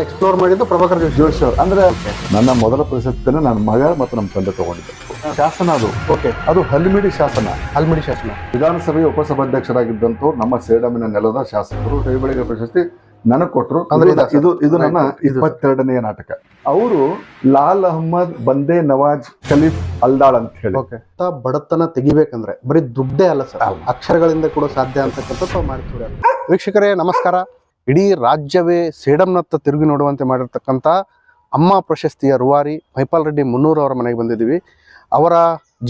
Explore ಮಾಡಿದ್ದು ಪ್ರಭಾಕರ್ ಜೋಶಿ ಅವರು. ಅಂದ್ರೆ ನನ್ನ ಮೊದಲ ಪ್ರಶಸ್ತಿಯನ್ನು ನನ್ನ ಮಗ ಮತ್ತು ನಮ್ಮ ತಂದೆ ತಗೊಂಡಿದ್ದೆ. ಶಾಸನ ಅದು. ಓಕೆ ಅದು ಹಲ್ಮಿಡಿ ಶಾಸನ. ಹಲ್ಮಿಡಿ ಶಾಸನ. ವಿಧಾನಸಭೆಯ ಉಪಸಭಾಧ್ಯಕ್ಷರಾಗಿದ್ದಂತೂ ನಮ್ಮ ಸೇಡಮಿನ ನೆಲದ ಶಾಸಕರು ಕೈಬಳಿಗ ಪ್ರಶಸ್ತಿ ನನಗೆ ಕೊಟ್ಟರು ಅಂದ್ರೆ ಇದು- ಇದು ನನ್ನ ಇಪ್ಪತ್ತೆರಡನೆಯ ನಾಟಕ. ಅವರು ಲಾಲ್ ಅಹಮ್ಮದ್ ಬಂದೇ ನವಾಜ್ ಖಲೀಫ್ ಅಲ್ದಾಳ್ ಅಂತ ಹೇಳಿ. ಬಡತನ ತೆಗಿಬೇಕಂದ್ರೆ ಬರೀ ದುಡ್ಡೇ ಅಲ್ಲ ಸರ್. ಅಕ್ಷರಗಳಿಂದ ಕೂಡ ಸಾಧ್ಯ ಅಂತಕ್ಕಂಥದ್ದು ಮಾಡ್ತೀವಿ ವೀಕ್ಷಕರೇ ನಮಸ್ಕಾರ. ಇಡೀ ರಾಜ್ಯವೇ ಸೇಡಂನತ್ತ ತಿರುಗಿ ನೋಡುವಂತೆ ಮಾಡಿರ್ತಕ್ಕಂಥ ಅಮ್ಮ ಪ್ರಶಸ್ತಿಯ ರೂವಾರಿ ಮೈಪಾಲ್ ರೆಡ್ಡಿ ಮುನ್ನೂರು ಅವರ ಮನೆಗೆ ಬಂದಿದ್ದೀವಿ. ಅವರ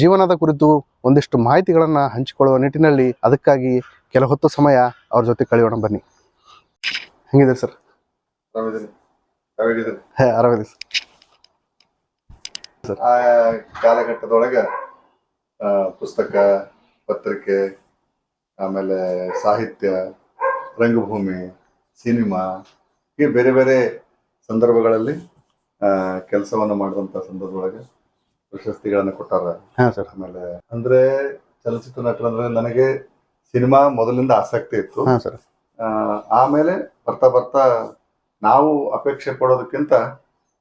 ಜೀವನದ ಕುರಿತು ಒಂದಿಷ್ಟು ಮಾಹಿತಿಗಳನ್ನು ಹಂಚಿಕೊಳ್ಳುವ ನಿಟ್ಟಿನಲ್ಲಿ ಅದಕ್ಕಾಗಿ ಕೆಲ ಹೊತ್ತು ಸಮಯ ಅವ್ರ ಜೊತೆ ಕಳೆಯೋಣ ಬನ್ನಿ. ಹೆಂಗಿದೆ ಸರ್? ಹೇ ಆರಾಮಿದೆ ಸರ್. ಆ ಕಾಲಘಟ್ಟದೊಳಗ ಪುಸ್ತಕ ಪತ್ರಿಕೆ ಆಮೇಲೆ ಸಾಹಿತ್ಯ ರಂಗಭೂಮಿ ಸಿನಿಮಾ ಹೀಗೆ ಬೇರೆ ಬೇರೆ ಸಂದರ್ಭಗಳಲ್ಲಿ ಕೆಲಸವನ್ನು ಮಾಡಿದಂಥ ಸಂದರ್ಭದೊಳಗೆ ಪ್ರಶಸ್ತಿಗಳನ್ನು ಕೊಟ್ಟಾರ. ಹಾಂ ಸರ್ ಆಮೇಲೆ ಅಂದ್ರೆ ಚಲನಚಿತ್ರ ನಟರಂದ್ರೆ ನನಗೆ ಸಿನಿಮಾ ಮೊದಲಿಂದ ಆಸಕ್ತಿ ಇತ್ತು. ಹಾಂ ಸರ್ ಆಮೇಲೆ ಬರ್ತಾ ಬರ್ತಾ ನಾವು ಅಪೇಕ್ಷೆ ಪಡೋದಕ್ಕಿಂತ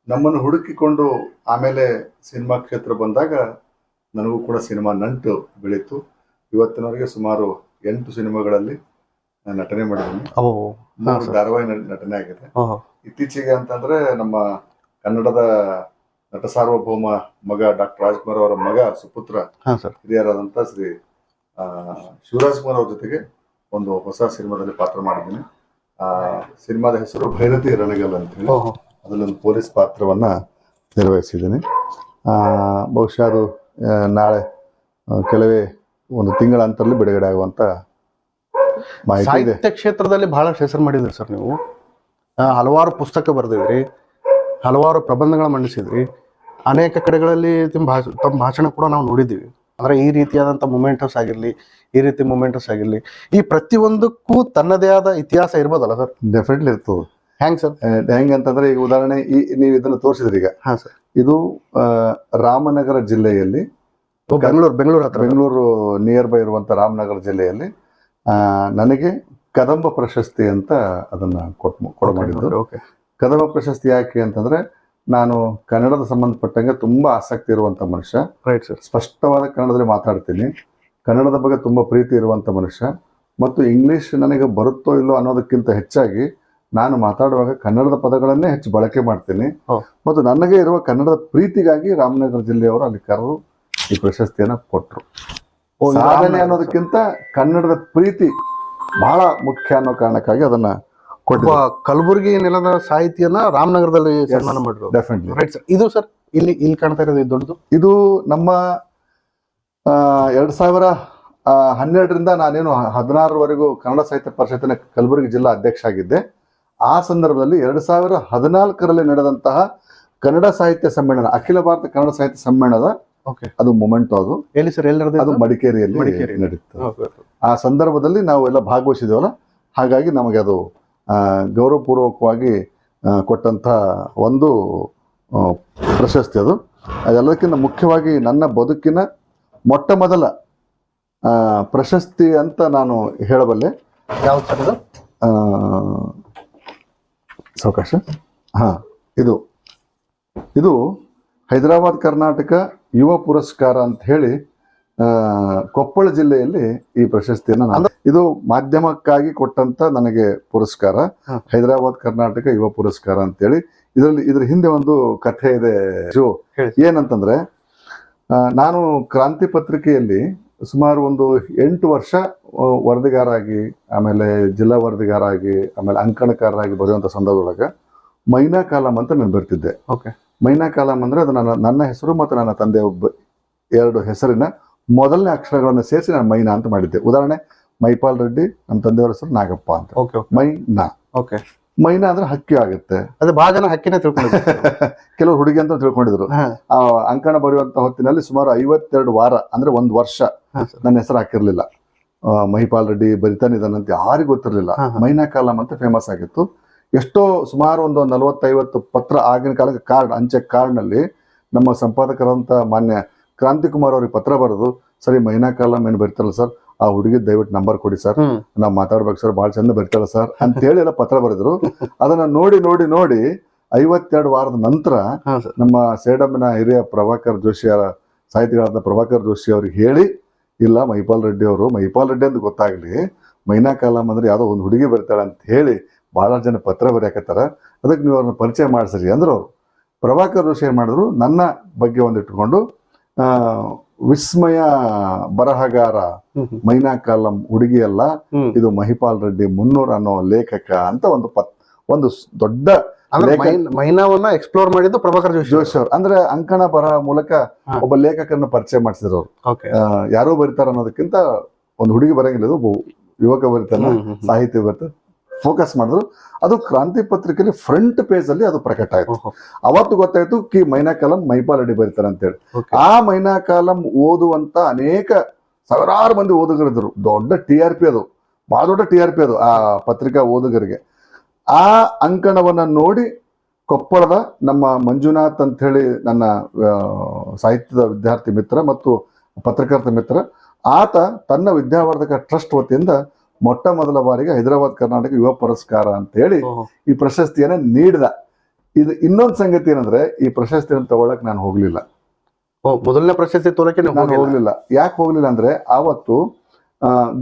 ನಮ್ಮನ್ನು ಹುಡುಕಿಕೊಂಡು ಆಮೇಲೆ ಸಿನಿಮಾ ಕ್ಷೇತ್ರ ಬಂದಾಗ ನನಗೂ ಕೂಡ ಸಿನಿಮಾ ನಂಟು ಬೆಳೀತು. ಇವತ್ತಿನವರೆಗೆ ಸುಮಾರು ಎಂಟು ಸಿನಿಮಾಗಳಲ್ಲಿ ನಟನೆ ಮಾಡಿದ್ದೀನಿ. ಮೂರು. ಧಾರಾವಾಹಿ ನಟನೆ ಆಗಿದೆ. ಇತ್ತೀಚೆಗೆ ಅಂತಂದ್ರೆ ನಮ್ಮ ಕನ್ನಡದ ನಟ ಸಾರ್ವಭೌಮ ಮಗ ಡಾಕ್ಟರ್ ರಾಜ್ಕುಮಾರ್ ಅವರ ಮಗ ಸುಪುತ್ರ ಹಿರಿಯರಾದಂತ ಶ್ರೀ ಆ, ಶಿವರಾಜ್ ಕುಮಾರ್ ಅವ್ರ ಜೊತೆಗೆ ಒಂದು ಹೊಸ ಸಿನಿಮಾದಲ್ಲಿ ಪಾತ್ರ ಮಾಡಿದ್ದೀನಿ. ಆ ಸಿನಿಮಾದ ಹೆಸರು ಭೈರತಿ ರಣಗಲ್ ಅಂತ ಹೇಳಿ ಅದರಲ್ಲಿ ಅದರಲ್ಲೊಂದು ಪೊಲೀಸ್ ಪಾತ್ರವನ್ನ ನಿರ್ವಹಿಸಿದ್ದೀನಿ. ಆ, ಬಹುಶಃ ಅದು ನಾಳೆ ಕೆಲವೇ ಒಂದು ತಿಂಗಳ ಅಂತರಲ್ಲಿ ಬಿಡುಗಡೆ ಇದೆ ಸಾಹಿತ್ಯ ಕ್ಷೇತ್ರದಲ್ಲಿ ಬಹಳಷ್ಟು ಹೆಸರು ಮಾಡಿದ್ರಿ ಸರ್ ನೀವು. ಹಲವಾರು ಪುಸ್ತಕ ಬರೆದಿದ್ರಿ. ಹಲವಾರು ಪ್ರಬಂಧಗಳ ಮಂಡಿಸಿದ್ರಿ. ಅನೇಕ ಕಡೆಗಳಲ್ಲಿ ನಿಮ್ಮ ಭಾಷ ತಮ್ಮ ಭಾಷಣ ಕೂಡ ನಾವು ನೋಡಿದ್ದೀವಿ. ಅಂದ್ರೆ ಈ ರೀತಿಯಾದಂಥ ಮೊಮೆಂಟಸ್ ಆಗಿರಲಿ ಈ ರೀತಿ ಮೊಮೆಂಟಸ್ ಆಗಿರಲಿ ಈ ಪ್ರತಿಯೊಂದಕ್ಕೂ ತನ್ನದೇ ಆದ ಇತಿಹಾಸ ಇರ್ಬೋದಲ್ಲ ಸರ್? ಡೆಫಿನೆಟ್ಲಿ ಇರ್ತದೆ. ಹ್ಯಾಂಗ್ ಸರ್? ಹೆಂಗೆ ಅಂತಂದ್ರೆ ಈಗ ಉದಾಹರಣೆ ಈ ನೀವು ಇದನ್ನು ತೋರಿಸಿದ್ರಿ ಈಗ. ಹಾಂ ಸರ್. ಇದು ರಾಮನಗರ ಜಿಲ್ಲೆಯಲ್ಲಿ ಬೆಂಗಳೂರು ಬೆಂಗಳೂರು ಹತ್ರ. ಬೆಂಗಳೂರು ನಿಯರ್ ಬೈ ಇರುವಂತ ರಾಮನಗರ ಜಿಲ್ಲೆಯಲ್ಲಿ ನನಗೆ ಕದಂಬ ಪ್ರಶಸ್ತಿ ಅಂತ ಅದನ್ನು ಕೊಟ್ ಕೊಡ ಮಾಡಿದ್ದು. ಓಕೆ ಕದಂಬ ಪ್ರಶಸ್ತಿ ಯಾಕೆ ಅಂತಂದ್ರೆ ನಾನು ಕನ್ನಡದ ಸಂಬಂಧಪಟ್ಟಂಗೆ ತುಂಬ ಆಸಕ್ತಿ ಇರುವಂತ ಮನುಷ್ಯ. ರೈಟ್ ಸರ್ ಸ್ಪಷ್ಟವಾದ ಕನ್ನಡದಲ್ಲಿ ಮಾತಾಡ್ತೀನಿ. ಕನ್ನಡದ ಬಗ್ಗೆ ತುಂಬ ಪ್ರೀತಿ ಇರುವಂತ ಮನುಷ್ಯ. ಮತ್ತು ಇಂಗ್ಲಿಷ್ ನನಗೆ ಬರುತ್ತೋ ಇಲ್ಲೋ ಅನ್ನೋದಕ್ಕಿಂತ ಹೆಚ್ಚಾಗಿ ನಾನು ಮಾತಾಡುವಾಗ ಕನ್ನಡದ ಪದಗಳನ್ನೇ ಹೆಚ್ಚು ಬಳಕೆ ಮಾಡ್ತೀನಿ. ಮತ್ತು ನನಗೆ ಇರುವ ಕನ್ನಡದ ಪ್ರೀತಿಗಾಗಿ ರಾಮನಗರ ಜಿಲ್ಲೆಯವರು ಅಲ್ಲಿ ಕರೆದು ಈ ಪ್ರಶಸ್ತಿಯನ್ನು ಕೊಟ್ಟರು ಸಾಧನೆ ಅನ್ನೋದಕ್ಕಿಂತ ಕನ್ನಡದ ಪ್ರೀತಿ ಬಹಳ ಮುಖ್ಯ ಅನ್ನೋ ಕಾರಣಕ್ಕಾಗಿ ಅದನ್ನ ಕೊಟ್ಟು ಕಲಬುರಗಿ ನೆಲದ ಸಾಹಿತ್ಯನ ರಾಮನಗರದಲ್ಲಿ ಸನ್ಮಾನ ಮಾಡಿದ್ರು. ಡೆಫಿನೆಟ್ಲಿ ರೈಟ್ ಸರ್ ಇದು ಸರ್ ಇಲ್ಲಿ ಇಲ್ಲಿ ಕಾಣ್ತಾ ಇರೋದು ಇದು ದೊಡ್ಡದು? ಇದು ನಮ್ಮ ಎರಡ್ ಸಾವಿರ ಹನ್ನೆರಡರಿಂದ ನಾನೇನು ಹದಿನಾರರವರೆಗೂ ಕನ್ನಡ ಸಾಹಿತ್ಯ ಪರಿಷತ್ತಿನ ಕಲಬುರಗಿ ಜಿಲ್ಲಾ ಅಧ್ಯಕ್ಷ ಆಗಿದ್ದೆ. ಆ ಸಂದರ್ಭದಲ್ಲಿ ಎರಡ್ ಸಾವಿರ ಹದಿನಾಲ್ಕರಲ್ಲಿ ನಡೆದಂತಹ ಕನ್ನಡ ಸಾಹಿತ್ಯ ಸಮ್ಮೇಳನ ಅಖಿಲ ಭಾರತ ಕನ್ನಡ ಸಾಹಿತ್ಯ ಸಮ್ಮೇಳನದ ಅದು ಮೊಮೆಂಟ್ ಅದು. ಎಲ್ಲಿ ಸರ್ ಎಲ್ಲಿ ಅದು? ಮಡಿಕೇರಿಯಲ್ಲಿ ಮಡಿಕೇರಿ. ನಡೀತು ಆ ಸಂದರ್ಭದಲ್ಲಿ ನಾವು ಎಲ್ಲ ಭಾಗವಹಿಸಿದೇವಲ್ಲ ಹಾಗಾಗಿ ನಮಗೆ ಅದು ಗೌರವಪೂರ್ವಕವಾಗಿ ಕೊಟ್ಟಂತ ಕೊಟ್ಟಂಥ ಒಂದು ಪ್ರಶಸ್ತಿ ಅದು. ಅದೆಲ್ಲದಕ್ಕಿಂತ ಮುಖ್ಯವಾಗಿ ನನ್ನ ಬದುಕಿನ ಮೊಟ್ಟ ಮೊದಲ ಪ್ರಶಸ್ತಿ ಅಂತ ನಾನು ಹೇಳಬಲ್ಲೆ. ಯಾವ ಥರದ ಸಾವಕಾಶ. ಹಾ ಇದು. ಇದು ಹೈದರಾಬಾದ್ ಕರ್ನಾಟಕ ಯುವ ಪುರಸ್ಕಾರ ಅಂತ ಹೇಳಿ ಕೊಪ್ಪಳ ಜಿಲ್ಲೆಯಲ್ಲಿ ಈ ಪ್ರಶಸ್ತಿಯನ್ನು ನಾನು ಇದು ಮಾಧ್ಯಮಕ್ಕಾಗಿ ಕೊಟ್ಟಂತ ನನಗೆ ಪುರಸ್ಕಾರ. ಹೈದರಾಬಾದ್ ಕರ್ನಾಟಕ ಯುವ ಪುರಸ್ಕಾರ ಅಂತೇಳಿ ಇದರಲ್ಲಿ ಇದ್ರ ಹಿಂದೆ ಒಂದು ಕಥೆ ಇದೆ. ಶೋ. ಏನಂತಂದ್ರೆ ನಾನು ಕ್ರಾಂತಿ ಪತ್ರಿಕೆಯಲ್ಲಿ ಸುಮಾರು ಒಂದು ಎಂಟು ವರ್ಷ ವರದಿಗಾರಾಗಿ ಆಮೇಲೆ ಜಿಲ್ಲಾ ವರದಿಗಾರಾಗಿ ಆಮೇಲೆ ಅಂಕಣಕಾರರಾಗಿ ಬರೆಯುವಂಥ ಸಂದರ್ಭದೊಳಗೆ ಮೈನಾ ಕಾಲಂ ಅಂತ ನಾನು ಬರ್ತಿದ್ದೆ. ಓಕೆ. ಮೈನಾ ಕಾಲಂ ಅಂದ್ರೆ ಅದು ನನ್ನ ನನ್ನ ಹೆಸರು ಮತ್ತು ನನ್ನ ತಂದೆ ಒಬ್ಬ ಎರಡು ಹೆಸರಿನ ಮೊದಲನೇ ಅಕ್ಷರಗಳನ್ನು ಸೇರಿಸಿ ನಾನು ಮೈನಾ ಅಂತ ಮಾಡಿದ್ದೆ. ಉದಾಹರಣೆ ಮೈಪಾಲ್ ರೆಡ್ಡಿ ನಮ್ಮ ತಂದೆಯವರ ಹೆಸರು ನಾಗಪ್ಪ ಅಂತ. ಓಕೆ ಮೈನಾ. ಓಕೆ ಮೈನಾ ಅಂದ್ರೆ ಹಕ್ಕಿ ಆಗುತ್ತೆ. ಅದು ಬಹಳ ಜನ ಹಕ್ಕಿನೇ ತಿಳ್ಕೊಂಡಿದ್ರು. ಕೆಲವರು ಹುಡುಗಿ ಅಂತ ತಿಳ್ಕೊಂಡಿದ್ರು. ಆ ಅಂಕಣ ಬರೆಯುವಂತ ಹೊತ್ತಿನಲ್ಲಿ ಸುಮಾರು ಐವತ್ತೆರಡು ವಾರ ಅಂದ್ರೆ ಒಂದು ವರ್ಷ ನನ್ನ ಹೆಸರು ಹಾಕಿರ್ಲಿಲ್ಲ. ಮಹಿಪಾಲ್ ರೆಡ್ಡಿ ಬರಿತಾನಿದ್ದಾನಂತ ಯಾರಿಗೂ ಗೊತ್ತಿರಲಿಲ್ಲ. ಮೈನಾ ಕಾಲಂ ಅಂತ ಫೇಮಸ್ ಆಗಿತ್ತು. ಎಷ್ಟೋ ಸುಮಾರು ಒಂದು ನಲವತ್ತೈವತ್ತು ಪತ್ರ ಆಗಿನ ಕಾಲಕ್ಕೆ ಕಾರ್ಡ್ ಅಂಚೆ ಕಾರ್ಡ್ನಲ್ಲಿ ನಮ್ಮ ಸಂಪಾದಕರಂತ ಮಾನ್ಯ ಕ್ರಾಂತಿ ಕುಮಾರ್ ಅವ್ರಿಗೆ ಪತ್ರ ಬರೆದು ಸರಿ ಮೈನಾ ಕಾಲಂ ಏನು ಬರ್ತಾರಲ್ಲ ಸರ್? ಆ ಹುಡುಗಿ ದಯವಿಟ್ಟು ನಂಬರ್ ಕೊಡಿ ಸರ್. ನಾವು ಮಾತಾಡ್ಬೇಕು ಸರ್ ಭಾಳ ಚಂದ ಬರ್ತಾಳೆ ಸರ್. ಅಂತ ಹೇಳಿ ಎಲ್ಲ ಪತ್ರ ಬರೆದ್ರು. ಅದನ್ನ ನೋಡಿ ನೋಡಿ ನೋಡಿ ಐವತ್ತೆರಡು ವಾರದ ನಂತರ ನಮ್ಮ ಸೇಡಮ್ನ ಹಿರಿಯ ಪ್ರಭಾಕರ್ ಜೋಶಿಯವರ ಸಾಹಿತಿಗಳಾದ ಪ್ರಭಾಕರ್ ಜೋಶಿ ಅವ್ರಿಗೆ ಹೇಳಿ ಇಲ್ಲ ಮೈಪಾಲ್ ರೆಡ್ಡಿ ಅವರು ಮೈಪಾಲ್ ರೆಡ್ಡಿ ಅಂತ ಗೊತ್ತಾಗ್ಲಿ ಮೈನಾ ಕಾಲಂ ಅಂದ್ರೆ ಯಾವುದೋ ಒಂದು ಹುಡುಗಿ ಬರ್ತಾಳೆ ಅಂತ ಹೇಳಿ ಬಹಳ ಜನ ಪತ್ರ ಬರೆಯಕತ್ತಾರ. ಅದಕ್ಕೆ ನೀವು ಅವ್ರನ್ನ ಪರಿಚಯ ಮಾಡಿಸ್ರಿ ಅಂದ್ರು ಅವರು. ಪ್ರಭಾಕರ್ ಮಾಡಿದ್ರು ನನ್ನ ಬಗ್ಗೆ ಒಂದು ಇಟ್ಕೊಂಡು ಆ, ವಿಸ್ಮಯ ಬರಹಗಾರ. ಮೈನಾ ಕಾಲಂ ಹುಡುಗಿ ಅಲ್ಲ ಇದು ಮಹಿಪಾಲ್ ರೆಡ್ಡಿ ಮುನ್ನೂರ್ ಅನ್ನೋ ಲೇಖಕ ಅಂತ ಒಂದು ಪತ್ ಒಂದು ದೊಡ್ಡ ಮೈನಾವನ್ನ ಎಕ್ಸ್ಪ್ಲೋರ್ ಮಾಡಿದ್ದು ಪ್ರಭಾಕರ್ ಜೋಶಿ ಅವ್ರು. ಅಂದ್ರೆ ಅಂಕಣ ಬರಹ ಮೂಲಕ ಒಬ್ಬ ಲೇಖಕರನ್ನ ಪರಿಚಯ ಮಾಡಿಸಿದ್ರು ಅವರು. ಯಾರೋ ಬರೀತಾರ ಅನ್ನೋದಕ್ಕಿಂತ ಒಂದು ಹುಡುಗಿ ಬರಂಗಿಲ್ಲ ಒಬ್ಬ ಯುವಕ ಬರೀತಾನ ಸಾಹಿತ್ಯ ಬರ್ತಾರೆ ಫೋಕಸ್ ಮಾಡಿದ್ರು. ಅದು ಕ್ರಾಂತಿ ಪತ್ರಿಕೆಯಲ್ಲಿ ಫ್ರಂಟ್ ಪೇಜ್ ಅಲ್ಲಿ ಅದು ಪ್ರಕಟ ಆಯ್ತು. ಅವತ್ತು ಗೊತ್ತಾಯ್ತು ಕಿ ಮೈನಾ ಕಾಲಂ ಮೈಪಾಲ್ ಅಡಿ ಬರೀತಾರೆ ಅಂತೇಳಿ ಆ ಮೈನಾ ಕಾಲಂ ಓದುವಂತ ಅನೇಕ ಸಾವಿರಾರು ಮಂದಿ ಓದುಗರಿದ್ರು ದೊಡ್ಡ ಟಿ ಆರ್ ಪಿ ಅದು. ಬಹಳ ದೊಡ್ಡ ಟಿ ಆರ್ ಪಿ ಅದು ಆ ಪತ್ರಿಕಾ ಓದುಗರಿಗೆ. ಆ ಅಂಕಣವನ್ನ ನೋಡಿ ಕೊಪ್ಪಳದ ನಮ್ಮ ಮಂಜುನಾಥ್ ಅಂತ ಹೇಳಿ ನನ್ನ ಸಾಹಿತ್ಯದ ವಿದ್ಯಾರ್ಥಿ ಮಿತ್ರ ಮತ್ತು ಪತ್ರಕರ್ತ ಮಿತ್ರ ಆತ ತನ್ನ ವಿದ್ಯಾವರ್ಧಕ ಟ್ರಸ್ಟ್ ವತಿಯಿಂದ ಮೊಟ್ಟ ಮೊದಲ ಬಾರಿಗೆ ಹೈದರಾಬಾದ್ ಕರ್ನಾಟಕ ಯುವ ಪುರಸ್ಕಾರ ಅಂತ ಹೇಳಿ ಈ ಪ್ರಶಸ್ತಿಯನ್ನ ನೀಡಿದ. ಇದು ಇನ್ನೊಂದು ಸಂಗತಿ ಏನಂದ್ರೆ ಈ ಪ್ರಶಸ್ತಿಯನ್ನು ತಗೊಳಕ್ ನಾನು ಹೋಗ್ಲಿಲ್ಲ. ಮೊದಲನೇ ಪ್ರಶಸ್ತಿ ತೋರಕ್ಕೆ ನಾನು ಹೋಗಿಲ್ಲ. ಹೋಗ್ಲಿಲ್ಲ. ಯಾಕೆ ಹೋಗ್ಲಿಲ್ಲ ಅಂದ್ರೆ ಆವತ್ತು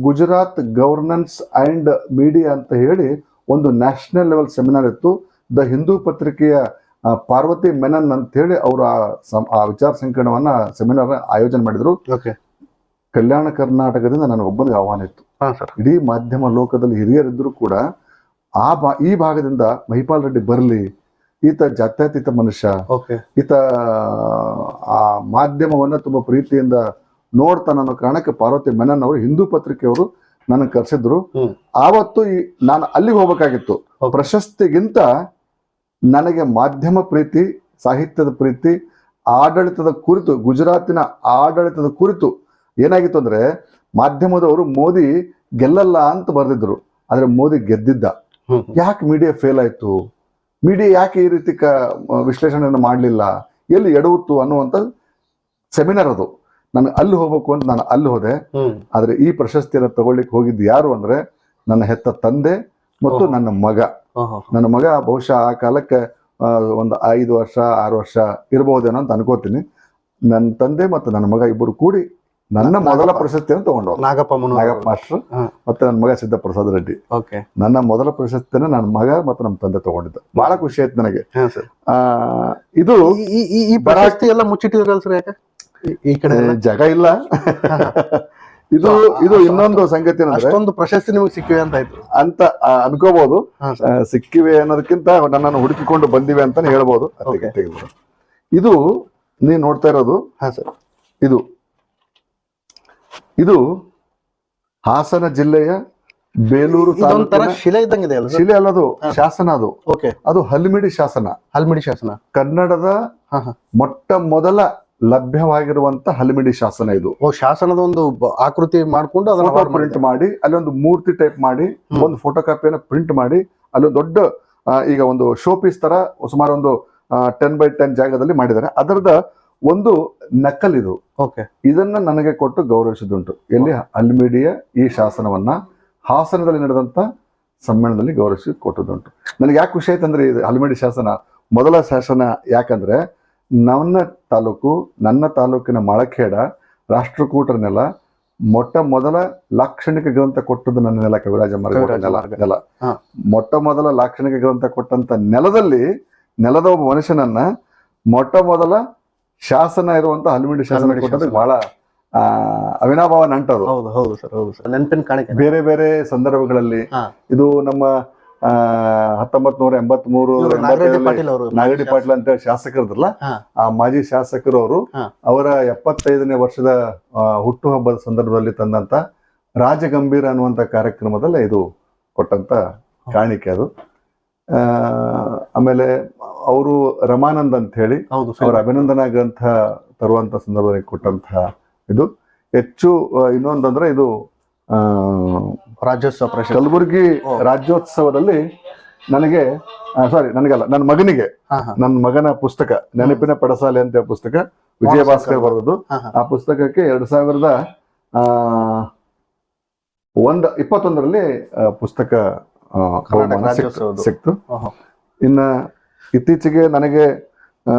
ಗುಜರಾತ್ ಗವರ್ನೆನ್ಸ್ ಅಂಡ್ ಮೀಡಿಯಾ ಅಂತ ಹೇಳಿ ಒಂದು ನ್ಯಾಷನಲ್ ಲೆವೆಲ್ ಸೆಮಿನಾರ್ ಇತ್ತು. ದ ಹಿಂದೂ ಪತ್ರಿಕೆಯ ಪಾರ್ವತಿ ಮೆನನ್ ಅಂತ ಹೇಳಿ ಅವರು ಆ ವಿಚಾರ ಸಂಕಿರಣವನ್ನ ಸೆಮಿನಾರ್ ಆಯೋಜನೆ ಮಾಡಿದ್ರು. ಕಲ್ಯಾಣ ಕರ್ನಾಟಕದಿಂದ ನನಗೊಬ್ಬನಿಗೆ ಆಹ್ವಾನ ಇತ್ತು. ಇಡೀ ಮಾಧ್ಯಮ ಲೋಕದಲ್ಲಿ ಹಿರಿಯರಿದ್ದರೂ ಕೂಡ ಆ ಬಾ ಈ ಭಾಗದಿಂದ ಮಹಿಪಾಲ್ ರೆಡ್ಡಿ ಬರಲಿ ಈತ ಜಾತ್ಯತೀತ ಮನುಷ್ಯ ಈತ ಆ ಮಾಧ್ಯಮವನ್ನ ತುಂಬಾ ಪ್ರೀತಿಯಿಂದ ನೋಡ್ತಾನ ಅನ್ನೋ ಕಾರಣಕ್ಕೆ ಪಾರ್ವತಿ ಮೆನನ್ ಅವರು ಹಿಂದೂ ಪತ್ರಿಕೆಯವರು ನನಗೆ ಕರೆಸಿದ್ರು. ಆವತ್ತು ಈ ನಾನು ಅಲ್ಲಿಗೆ ಹೋಗ್ಬೇಕಾಗಿತ್ತು. ಪ್ರಶಸ್ತಿಗಿಂತ ನನಗೆ ಮಾಧ್ಯಮ ಪ್ರೀತಿ ಸಾಹಿತ್ಯದ ಪ್ರೀತಿ ಆಡಳಿತದ ಕುರಿತು ಗುಜರಾತಿನ ಆಡಳಿತದ ಕುರಿತು ಏನಾಗಿತ್ತು ಅಂದ್ರೆ ಮಾಧ್ಯಮದವರು ಮೋದಿ ಗೆಲ್ಲಲ್ಲ ಅಂತ ಬರೆದಿದ್ರು ಆದ್ರೆ ಮೋದಿ ಗೆದ್ದಿದ್ದ. ಯಾಕೆ ಮೀಡಿಯಾ ಫೇಲ್ ಆಯ್ತು? ಮೀಡಿಯಾ ಯಾಕೆ ಈ ರೀತಿ ಕ ವಿಶ್ಲೇಷಣೆಯನ್ನು ಮಾಡಲಿಲ್ಲ? ಎಲ್ಲಿ ಎಡವುತ್ತು ಅನ್ನುವಂಥ ಸೆಮಿನಾರ್ ಅದು. ನಾನು ಅಲ್ಲಿ ಹೋಗ್ಬೇಕು ಅಂತ ನಾನು ಅಲ್ಲಿ ಹೋದೆ. ಆದರೆ ಈ ಪ್ರಶಸ್ತಿಯನ್ನು ತಗೊಳ್ಳಿಕ್ಕೆ ಹೋಗಿದ್ದು ಯಾರು ಅಂದ್ರೆ ನನ್ನ ಹೆತ್ತ ತಂದೆ ಮತ್ತು ನನ್ನ ಮಗ. ನನ್ನ ಮಗ ಬಹುಶಃ ಆ ಕಾಲಕ್ಕೆ ಒಂದು ಐದು ವರ್ಷ ಆರು ವರ್ಷ ಇರಬಹುದೇನೋ ಅಂತ ಅನ್ಕೋತೀನಿ. ನನ್ನ ತಂದೆ ಮತ್ತು ನನ್ನ ಮಗ ಇಬ್ಬರು ಕೂಡಿ ನನ್ನ ಮೊದಲ ಪ್ರಶಸ್ತಿಯನ್ನು ತಗೊಂಡು ನಾಗಪ್ಪ ನಾಗಪ್ಪ ಮಾಸ್ಟರ್ ಮತ್ತೆ ನನ್ನ ಮಗ ಸಿದ್ದಪ್ರಸಾದ್ ರೆಡ್ಡಿ. ಓಕೆ. ನನ್ನ ಮೊದಲ ಪ್ರಶಸ್ತಿನ ನನ್ನ ಮಗ ಮತ್ತೆ ನಮ್ಮ ತಂದೆ ತಗೊಂಡಿದ್ದ. ಬಹಳ ಖುಷಿ ಆಯ್ತು ನನಗೆ. ಹಾ ಸರ್. ಆ ಇದು ಈ- ಪ್ರಶಸ್ತಿ ಎಲ್ಲ ಮುಚ್ಚಿಟ್ಟಿದ್ರಲ್ಲ ಸರ್ ಯಾಕೆ? ಈ- ಕಡೆ? ಜಾಗ ಇಲ್ಲ. ಇದು ಇದು ಇನ್ನೊಂದು ಸಂಗತಿ ಅಷ್ಟೊಂದು ಪ್ರಶಸ್ತಿ ನಿಮಗೆ ಸಿಕ್ಕಿವೆ ಅಂತ ಆಯ್ತು. ಅಂತ ಅನ್ಕೋಬಹುದು ಸಿಕ್ಕಿವೆ ಅನ್ನೋದಕ್ಕಿಂತ ನನ್ನನ್ನು ಹುಡುಕಿಕೊಂಡು ಬಂದಿವೆ ಅಂತಾನೆ ಹೇಳ್ಬೋದು. ಇದು ನೀನ್ ನೋಡ್ತಾ ಇರೋದು ಹಾ ಸರ್. ಇದು. ಇದು ಹಾಸನ ಜಿಲ್ಲೆಯ ಬೇಲೂರು ಶಿಲೆ ಇದ್ದಂಗಿದೆ ಶಿಲೆ ಅಲ್ಲ ಅದು ಶಿಲೆ ಅಲ್ಲದು ಶಾಸನ ಅದು. ಓಕೆ. ಅದು ಹಲ್ಮಿಡಿ ಶಾಸನ. ಹಲ್ಮಿಡಿ ಶಾಸನ. ಕನ್ನಡದ ಹಾ ಹಾ. ಮೊಟ್ಟ ಮೊದಲ ಲಭ್ಯವಾಗಿರುವಂತ ಹಲ್ಮಿಡಿ ಶಾಸನ ಇದು. ಓ ಶಾಸನದ ಒಂದು ಬ- ಆಕೃತಿ ಮಾಡ್ಕೊಂಡು ಅದನ್ನ ಫೋಟೋ ಪ್ರಿಂಟ್ ಮಾಡಿದ್ದಾರೆ. ಮಾಡಿ ಅಲ್ಲಿ ಒಂದು ಮೂರ್ತಿ ಟೈಪ್ ಮಾಡಿ. ಒಂದು ಫೋಟೋ ಕಾಪಿಯನ್ನು ಪ್ರಿಂಟ್ ಮಾಡಿ ಅಲ್ಲಿ ದೊಡ್ಡ ಆ, ಈಗ ಒಂದು ಶೋ ಪೀಸ್ ತರ ಸುಮಾರು ಒಂದು ಟೆನ್ ಬೈ ಟೆನ್ ಜಾಗದಲ್ಲಿ ಮಾಡಿದ್ದಾರೆ. ಅದರದ ಒಂದು ನಕಲ್ ಇದು. ಓಕೆ. ಇದನ್ನ ನನಗೆ ಕೊಟ್ಟು ಗೌರವಿಸಿದುಂಟು ಎಲ್ಲಿ ಅಲ್ಮಿಡಿಯ ಈ ಶಾಸನವನ್ನ ಹಾಸನದಲ್ಲಿ ನಡೆದಂತ ಸಮ್ಮೇಳನದಲ್ಲಿ ಗೌರವಿಸಿ ಕೊಟ್ಟದ್ದುಂಟು. ನನಗೆ ಯಾಕೆ ಖುಷಿ ಆಯ್ತು ಅಂದ್ರೆ ಇದು ಹಲ್ಮಿಡಿ ಶಾಸನ ಮೊದಲ ಶಾಸನ ಯಾಕಂದ್ರೆ ನನ್ನ ತಾಲೂಕು ನನ್ನ ತಾಲೂಕಿನ ಮಳಖೇಡ ರಾಷ್ಟ್ರಕೂಟರ ನೆಲ ಮೊಟ್ಟ ಮೊದಲ ಲಾಕ್ಷಣಿಕ ಗ್ರಂಥ ಕೊಟ್ಟದ್ದು ನನ್ನ ನೆಲ ಕವಿರಾಜ ನೆಲ. ಮೊಟ್ಟ ಮೊದಲ ಲಾಕ್ಷಣಿಕ ಗ್ರಂಥ ಕೊಟ್ಟಂತ ನೆಲದಲ್ಲಿ ನೆಲದ ಒಬ್ಬ ಮನುಷ್ಯನನ್ನ ಮೊಟ್ಟ ಮೊದಲ ಶಾಸನ ಇರುವಂತ ಹಲ್ಮಿಡಿ ಶಾಸನ ಬಹಳ ಆ, ಅವಿನಾಭಾವ ನಂಟರು. ಹೌದು ಹೌದು ಸರ್ ಹೌದು ಸರ್. ನೆನಪಿನ ಕಾಣಿಕೆ ಬೇರೆ ಬೇರೆ ಸಂದರ್ಭಗಳಲ್ಲಿ ಇದು ನಮ್ಮ ಹತ್ತೊಂಬತ್ ನೂರ ಎಂಬತ್ ಮೂರು ಪಾಟೀಲ್ ಅವರು ನಾಗಡಿ ಪಾಟೀಲ್ ಅಂತ ಶಾಸಕರದಲ್ಲ ಆ ಮಾಜಿ ಶಾಸಕರು ಅವರು ಅವರ ಎಪ್ಪತ್ತೈದನೇ ವರ್ಷದ ಹುಟ್ಟುಹಬ್ಬದ ಸಂದರ್ಭದಲ್ಲಿ ತಂದಂತ ರಾಜಗಂಭೀರ ಅನ್ನುವಂತ ಕಾರ್ಯಕ್ರಮದಲ್ಲಿ ಇದು ಕೊಟ್ಟಂತ ಕಾಣಿಕೆ ಅದು. ಆಮೇಲೆ ಅವರು ರಮಾನಂದ್ ಅಂತ ಹೇಳಿ ಅವರ ಅಭಿನಂದನಾ ಗ್ರಂಥ ತರುವಂತ ಸಂದರ್ಭದಲ್ಲಿ ಕೊಟ್ಟಂತಹ ಇದು. ಹೆಚ್ಚು ಇನ್ನೊಂದಂದ್ರೆ ಇದು ಆ, ರಾಜ್ಯೋತ್ಸವ ಕಲಬುರಗಿ ರಾಜ್ಯೋತ್ಸವದಲ್ಲಿ ನನಗೆ ಸಾರಿ ನನಗಲ್ಲ ನನ್ನ ಮಗನಿಗೆ ನನ್ನ ಮಗನ ಪುಸ್ತಕ ನೆನಪಿನ ಪಡಸಾಲೆ ಅಂತ ಪುಸ್ತಕ ವಿಜಯ ಭಾಸ್ಕರ್ ಬರೆದದ್ದು. ಆ ಪುಸ್ತಕಕ್ಕೆ ಎರಡ್ ಸಾವಿರದ ಆ ಒಂದು ಇಪ್ಪತ್ತೊಂದರಲ್ಲಿ ಪುಸ್ತಕ ಬಹುಮಾನ ಸಿಕ್ತು-. ಇನ್ನ ಇತ್ತೀಚೆಗೆ ನನಗೆ ಆ,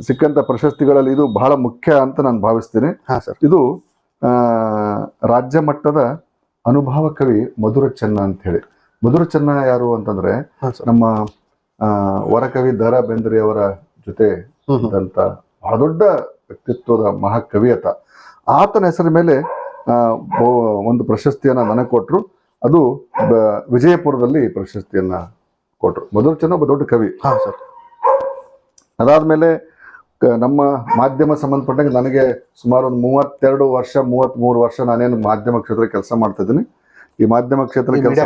ಸಿಕ್ಕಂತ ಪ್ರಶಸ್ತಿಗಳಲ್ಲಿ ಇದು ಬಹಳ ಮುಖ್ಯ ಅಂತ ನಾನು ಭಾವಿಸ್ತೀನಿ. ಹಾ ಸರ್. ಇದು ರಾಜ್ಯ ಮಟ್ಟದ ಅನುಭವ ಕವಿ ಮಧುರ ಚೆನ್ನ ಅಂತ ಹೇಳಿ. ಮಧುರ ಚೆನ್ನ ಯಾರು ಅಂತಂದ್ರೆ ನಮ್ಮ ವರಕವಿ ದ ರಾ ಬೇಂದ್ರೆ ಅವರ ಜೊತೆ. ಇದ್ದಂತ ಬಹಳ ದೊಡ್ಡ ವ್ಯಕ್ತಿತ್ವದ ಮಹಾಕವಿ ಆತ. ಆತನ ಹೆಸರ ಮೇಲೆ ಒಂದು ಪ್ರಶಸ್ತಿಯನ್ನ ನನಗೆ ಕೊಟ್ರು. ಅದು ವಿಜಯಪುರದಲ್ಲಿ ಪ್ರಶಸ್ತಿಯನ್ನ ಕೊಟ್ಟರು ಮೊದಲು ಚೆನ್ನ ಒಬ್ಬ ದೊಡ್ಡ ಕವಿ. ಹಾ ಸರ್. ಅದಾದ್ಮೇಲೆ ನಮ್ಮ ಮಾಧ್ಯಮ ಸಂಬಂಧಪಟ್ಟಂಗೆ ನನಗೆ ಸುಮಾರು ಒಂದು ಮೂವತ್ತೆರಡು ವರ್ಷ ಮೂವತ್ತ್ಮೂರು ವರ್ಷ ನಾನೇನು ಮಾಧ್ಯಮ ಕ್ಷೇತ್ರ ಕೆಲಸ ಮಾಡ್ತಾ ಇದ್ದೀನಿ. ಈ ಮಾಧ್ಯಮ ಕ್ಷೇತ್ರ ಕೆಲಸ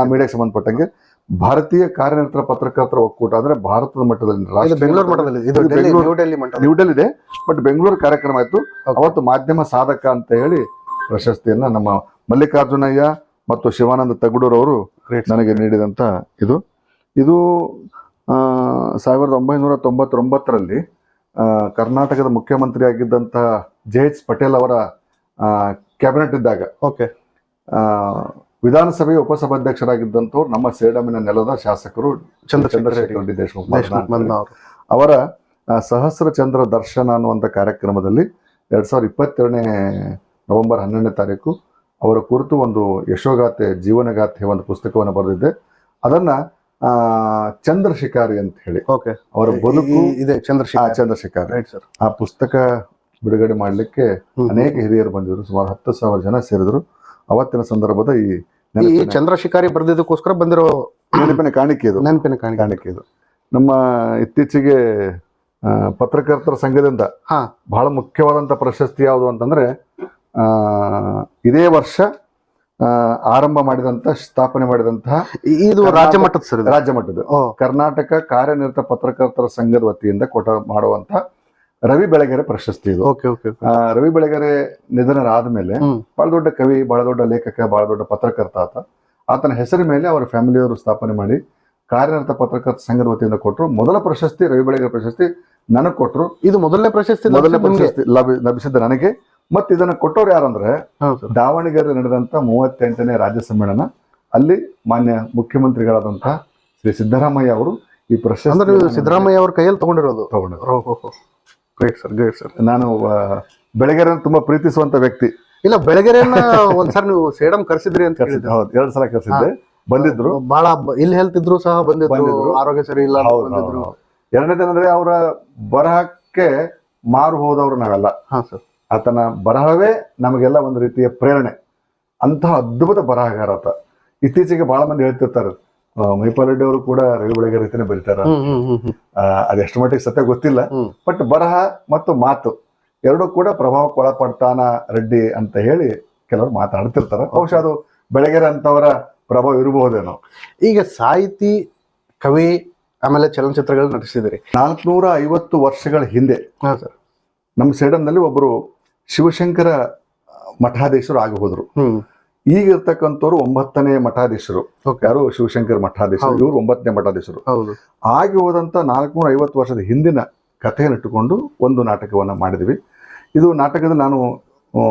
ಆ ಮೀಡಿಯಾಕ್ಕೆ ಸಂಬಂಧಪಟ್ಟಂಗೆ ಭಾರತೀಯ ಕಾರ್ಯನಿರತ ಪತ್ರಕರ್ತರ ಒಕ್ಕೂಟ ಅಂದ್ರೆ ಭಾರತದ ಮಟ್ಟದಲ್ಲಿ ಬೆಂಗಳೂರು ಮಟ್ಟದಲ್ಲಿ. ನ್ಯೂ ಡೆಲ್ಲಿ ಇದೆ ಬಟ್ ಬೆಂಗಳೂರು ಕಾರ್ಯಕ್ರಮ ಆಯ್ತು. ಅವತ್ತು ಮಾಧ್ಯಮ ಸಾಧಕ ಅಂತ ಹೇಳಿ ಪ್ರಶಸ್ತಿಯನ್ನ ನಮ್ಮ ಮಲ್ಲಿಕಾರ್ಜುನಯ್ಯ ಮತ್ತು ಶಿವಾನಂದ ತಗಡೂರವರು. ನನಗೆ ನೀಡಿದಂತ ಇದು. ಇದು ಸಾವಿರದ ಒಂಬೈನೂರ ತೊಂಬತ್ತೊಂಬತ್ತರಲ್ಲಿ ಕರ್ನಾಟಕದ ಮುಖ್ಯಮಂತ್ರಿ ಆಗಿದ್ದಂತಹ ಜೆ ಎಚ್ ಪಟೇಲ್ ಅವರ ಕ್ಯಾಬಿನೆಟ್ ಇದ್ದಾಗ ಓಕೆ ವಿಧಾನಸಭೆಯ ಉಪಸಭಾಧ್ಯಕ್ಷರಾಗಿದ್ದಂಥವ್ರು ನಮ್ಮ ಸೇಡಮಿನ ನೆಲದ ಶಾಸಕರು ಚಂದ್ರಶೇಖರ್ ದೇಶಮುಖ್ ಅವರ ಸಹಸ್ರ ಚಂದ್ರ ದರ್ಶನ ಅನ್ನುವಂಥ ಕಾರ್ಯಕ್ರಮದಲ್ಲಿ ಎರಡು ಸಾವಿರದ ಇಪ್ಪತ್ತೆರಡನೇ ನವೆಂಬರ್ ಹನ್ನೆರಡನೇ ತಾರೀಕು ಅವರ ಕುರಿತು ಒಂದು ಯಶೋಗಾಥೆ ಜೀವನಗಾಥೆ ಒಂದು ಪುಸ್ತಕವನ್ನು ಬರೆದಿದ್ದೆ. ಅದನ್ನ ಚಂದ್ರಶಿಕಾರಿ ಚಂದ್ರ ಶಿಕಾರಿ ಅಂತ ಹೇಳಿ. ಓಕೆ. ಅವರ ಬದುಕು ಇದೆ ಆ, Chandrashekhar. Chandra Shikari right sir. ಆ ಪುಸ್ತಕ ಬಿಡುಗಡೆ ಮಾಡಲಿಕ್ಕೆ ಅನೇಕ ಹಿರಿಯರು ಬಂದಿದ್ರು. ಸುಮಾರು ಹತ್ತು ಸಾವಿರ ಜನ ಸೇರಿದ್ರು. ಅವತ್ತಿನ ಸಂದರ್ಭದ ಈ ಈ ಚಂದ್ರ ಶಿಕಾರಿ ಬರ್ದಿದ್ದಕ್ಕೋಸ್ಕರ ಬಂದಿರೋ ನೆನಪಿನ ಕಾಣಿಕೆ ಇದು. ನೆನಪಿನ ಕಾಣಿಕೆ. ಕಾಣಿಕೆ ಇದು. ನಮ್ಮ ಇತ್ತೀಚೆಗೆ ಪತ್ರಕರ್ತರ ಸಂಘದಿಂದ ಹಾ. ಬಹಳ ಮುಖ್ಯವಾದಂಥ ಪ್ರಶಸ್ತಿ ಯಾವುದು ಅಂತಂದ್ರೆ ಇದೇ ವರ್ಷ ಆರಂಭ ಮಾಡಿದಂಥ ಸ್ಥಾಪನೆ ಮಾಡಿದಂತಹ ಇದು ರಾಜ್ಯ ಮಟ್ಟದ ಸರ್ ರಾಜ್ಯ ಮಟ್ಟದ ಕರ್ನಾಟಕ ಕಾರ್ಯನಿರತ ಪತ್ರಕರ್ತರ ಸಂಘದ ವತಿಯಿಂದ ಕೊಟ್ಟ ಮಾಡುವಂತ ರವಿ ಬೆಳಗೆರೆ ಪ್ರಶಸ್ತಿ ಇದು. ಓಕೆ ಓಕೆ ರವಿ ಬೆಳಗೆರೆ ನಿಧನರಾದ ಮೇಲೆ ಬಹಳ ದೊಡ್ಡ ಕವಿ ಬಹಳ ದೊಡ್ಡ ಲೇಖಕ ಬಹಳ ದೊಡ್ಡ ಪತ್ರಕರ್ತ ಆತ. ಆತನ ಹೆಸರಿನ ಮೇಲೆ ಅವರ ಫ್ಯಾಮಿಲಿಯವರು ಸ್ಥಾಪನೆ ಮಾಡಿ ಕಾರ್ಯನಿರತ ಪತ್ರಕರ್ತ ಸಂಘದ ವತಿಯಿಂದ ಕೊಟ್ಟರು ಮೊದಲ ಪ್ರಶಸ್ತಿ ರವಿ ಬೆಳಗೆರೆ ಪ್ರಶಸ್ತಿ ನನಗೆ ಕೊಟ್ಟರು ಇದು ಮೊದಲನೇ ಪ್ರಶಸ್ತಿ ಮೊದಲನೇ ಪ್ರಶಸ್ತಿ ಲಭಿ- ಲಭಿಸಿದ್ದ ನನಗೆ. ಮತ್ತೆ ಇದನ್ನ ಕೊಟ್ಟವ್ರು ಯಾರಂದ್ರೆ ದಾವಣಗೆರೆ ನಡೆದಂತ ಮೂವತ್ತೆಂಟನೇ ರಾಜ್ಯ ಸಮ್ಮೇಳನ. ಅಲ್ಲಿ ಮಾನ್ಯ ಮುಖ್ಯಮಂತ್ರಿಗಳಾದಂತಹ ಶ್ರೀ ಸಿದ್ದರಾಮಯ್ಯ ಅವರು ಈ ಪ್ರಶಸ್ತಿ ಸಿದ್ದರಾಮಯ್ಯ ಅವ್ರ ಕೈಯಲ್ಲಿ ತಗೊಂಡಿರೋದು? ತಗೊಂಡರು ಗ್ರೇಟ್ ಸರ್ ಗ್ರೇಟ್ ಸರ್ ನಾನು ಬೆಳಗೆರೆ ತುಂಬಾ ಪ್ರೀತಿಸುವಂತ ವ್ಯಕ್ತಿ. ಇಲ್ಲ ಬೆಳಗೆರೆಯನ್ನ ಒಂದ್ಸರಿ ನೀವು ಸೇಡಂ ಕರೆಸಿದ್ರಿ ಅಂತ ಹೇಳಿದ್ರು. ಹೌದು ಎರಡ್ ಸಲ ಕರೆಸಿದ್ದೆ. ಬಂದಿದ್ರು. ಬಹಳ ಇಲ್ ಇಲ್ಲಿ ಹೆಲ್ತ್ ಇದ್ರು ಸಹ ಬಂದಿದ್ರು. ಆರೋಗ್ಯ ಸರಿ ಇಲ್ಲ ಬಂದಿದ್ರು. ಹೌದು. ಎರಡನೇದಂದ್ರೆ ಅವರ ಬರಹಕ್ಕೆ ಮಾರು ಹೋದವ್ರು ನಾವೆಲ್ಲ ಹಾ ಸರ್ ಆತನ ಬರಹವೇ ನಮಗೆಲ್ಲ ಒಂದು ರೀತಿಯ ಪ್ರೇರಣೆ. ಅಂತಹ ಅದ್ಭುತ ಬರಹಗಾರ ಆತ. ಇತ್ತೀಚೆಗೆ ಬಹಳ ಮಂದಿ ಹೇಳ್ತಿರ್ತಾರೆ ಮಹಿಪಾಲ್ ಮೈಪಾಲ್ ರೆಡ್ಡಿ ಅವರು ಕೂಡ ರವಿ ಬೆಳಗ್ಗೆ ರೀತಿನೇ ಬರೀತಾರ. ಅದೆಷ್ಟು ಮಟ್ಟಿಗೆ ಸತ್ಯ ಗೊತ್ತಿಲ್ಲ. ಬಟ್ ಬರಹ ಮತ್ತು ಮಾತು ಎರಡೂ ಕೂಡ ಪ್ರಭಾವಕ್ಕೆ ಒಳಪಡ್ತಾನ ರೆಡ್ಡಿ ಅಂತ ಹೇಳಿ ಕೆಲವರು ಮಾತಾಡ್ತಿರ್ತಾರೆ. ಬಹುಶಃ ಅದು ಬೆಳಗೆರೆ ಅಂತವರ ಪ್ರಭಾವ ಇರಬಹುದೇನೋ. ಈಗ ಸಾಹಿತಿ ಕವಿ ಆಮೇಲೆ ಚಲನಚಿತ್ರಗಳು ನಟಿಸಿದಿರಿ ನಾಲ್ಕುನೂರ ಐವತ್ತು ವರ್ಷಗಳ ಹಿಂದೆ ನಮ್ಮ ಸರ್. ನಮ್ಮ ಸೇಡನ್ನಲ್ಲಿ ಒಬ್ಬರು ಶಿವಶಂಕರ ಮಠಾಧೀಶರು ಆಗಿ ಹೋದ್ರು. ಹ್ಮ್. ಈಗ ಇರ್ತಕ್ಕಂಥವ್ರು ಒಂಬತ್ತನೇ ಮಠಾಧೀಶರು. ಯಾರು ಶಿವಶಂಕರ ಮಠಾಧೀಶರು. ಇವರು ಒಂಬತ್ತನೇ ಮಠಾಧೀಶರು. ಹೌದು. ಆಗಿ ಹೋದಂತ ನಾಲ್ಕುನೂರ ಐವತ್ತು ವರ್ಷದ ಹಿಂದಿನ ಕಥೆಯನ್ನಿಟ್ಟುಕೊಂಡು ಒಂದು ನಾಟಕವನ್ನು ಮಾಡಿದ್ವಿ. ಇದು ನಾಟಕದ ನಾನು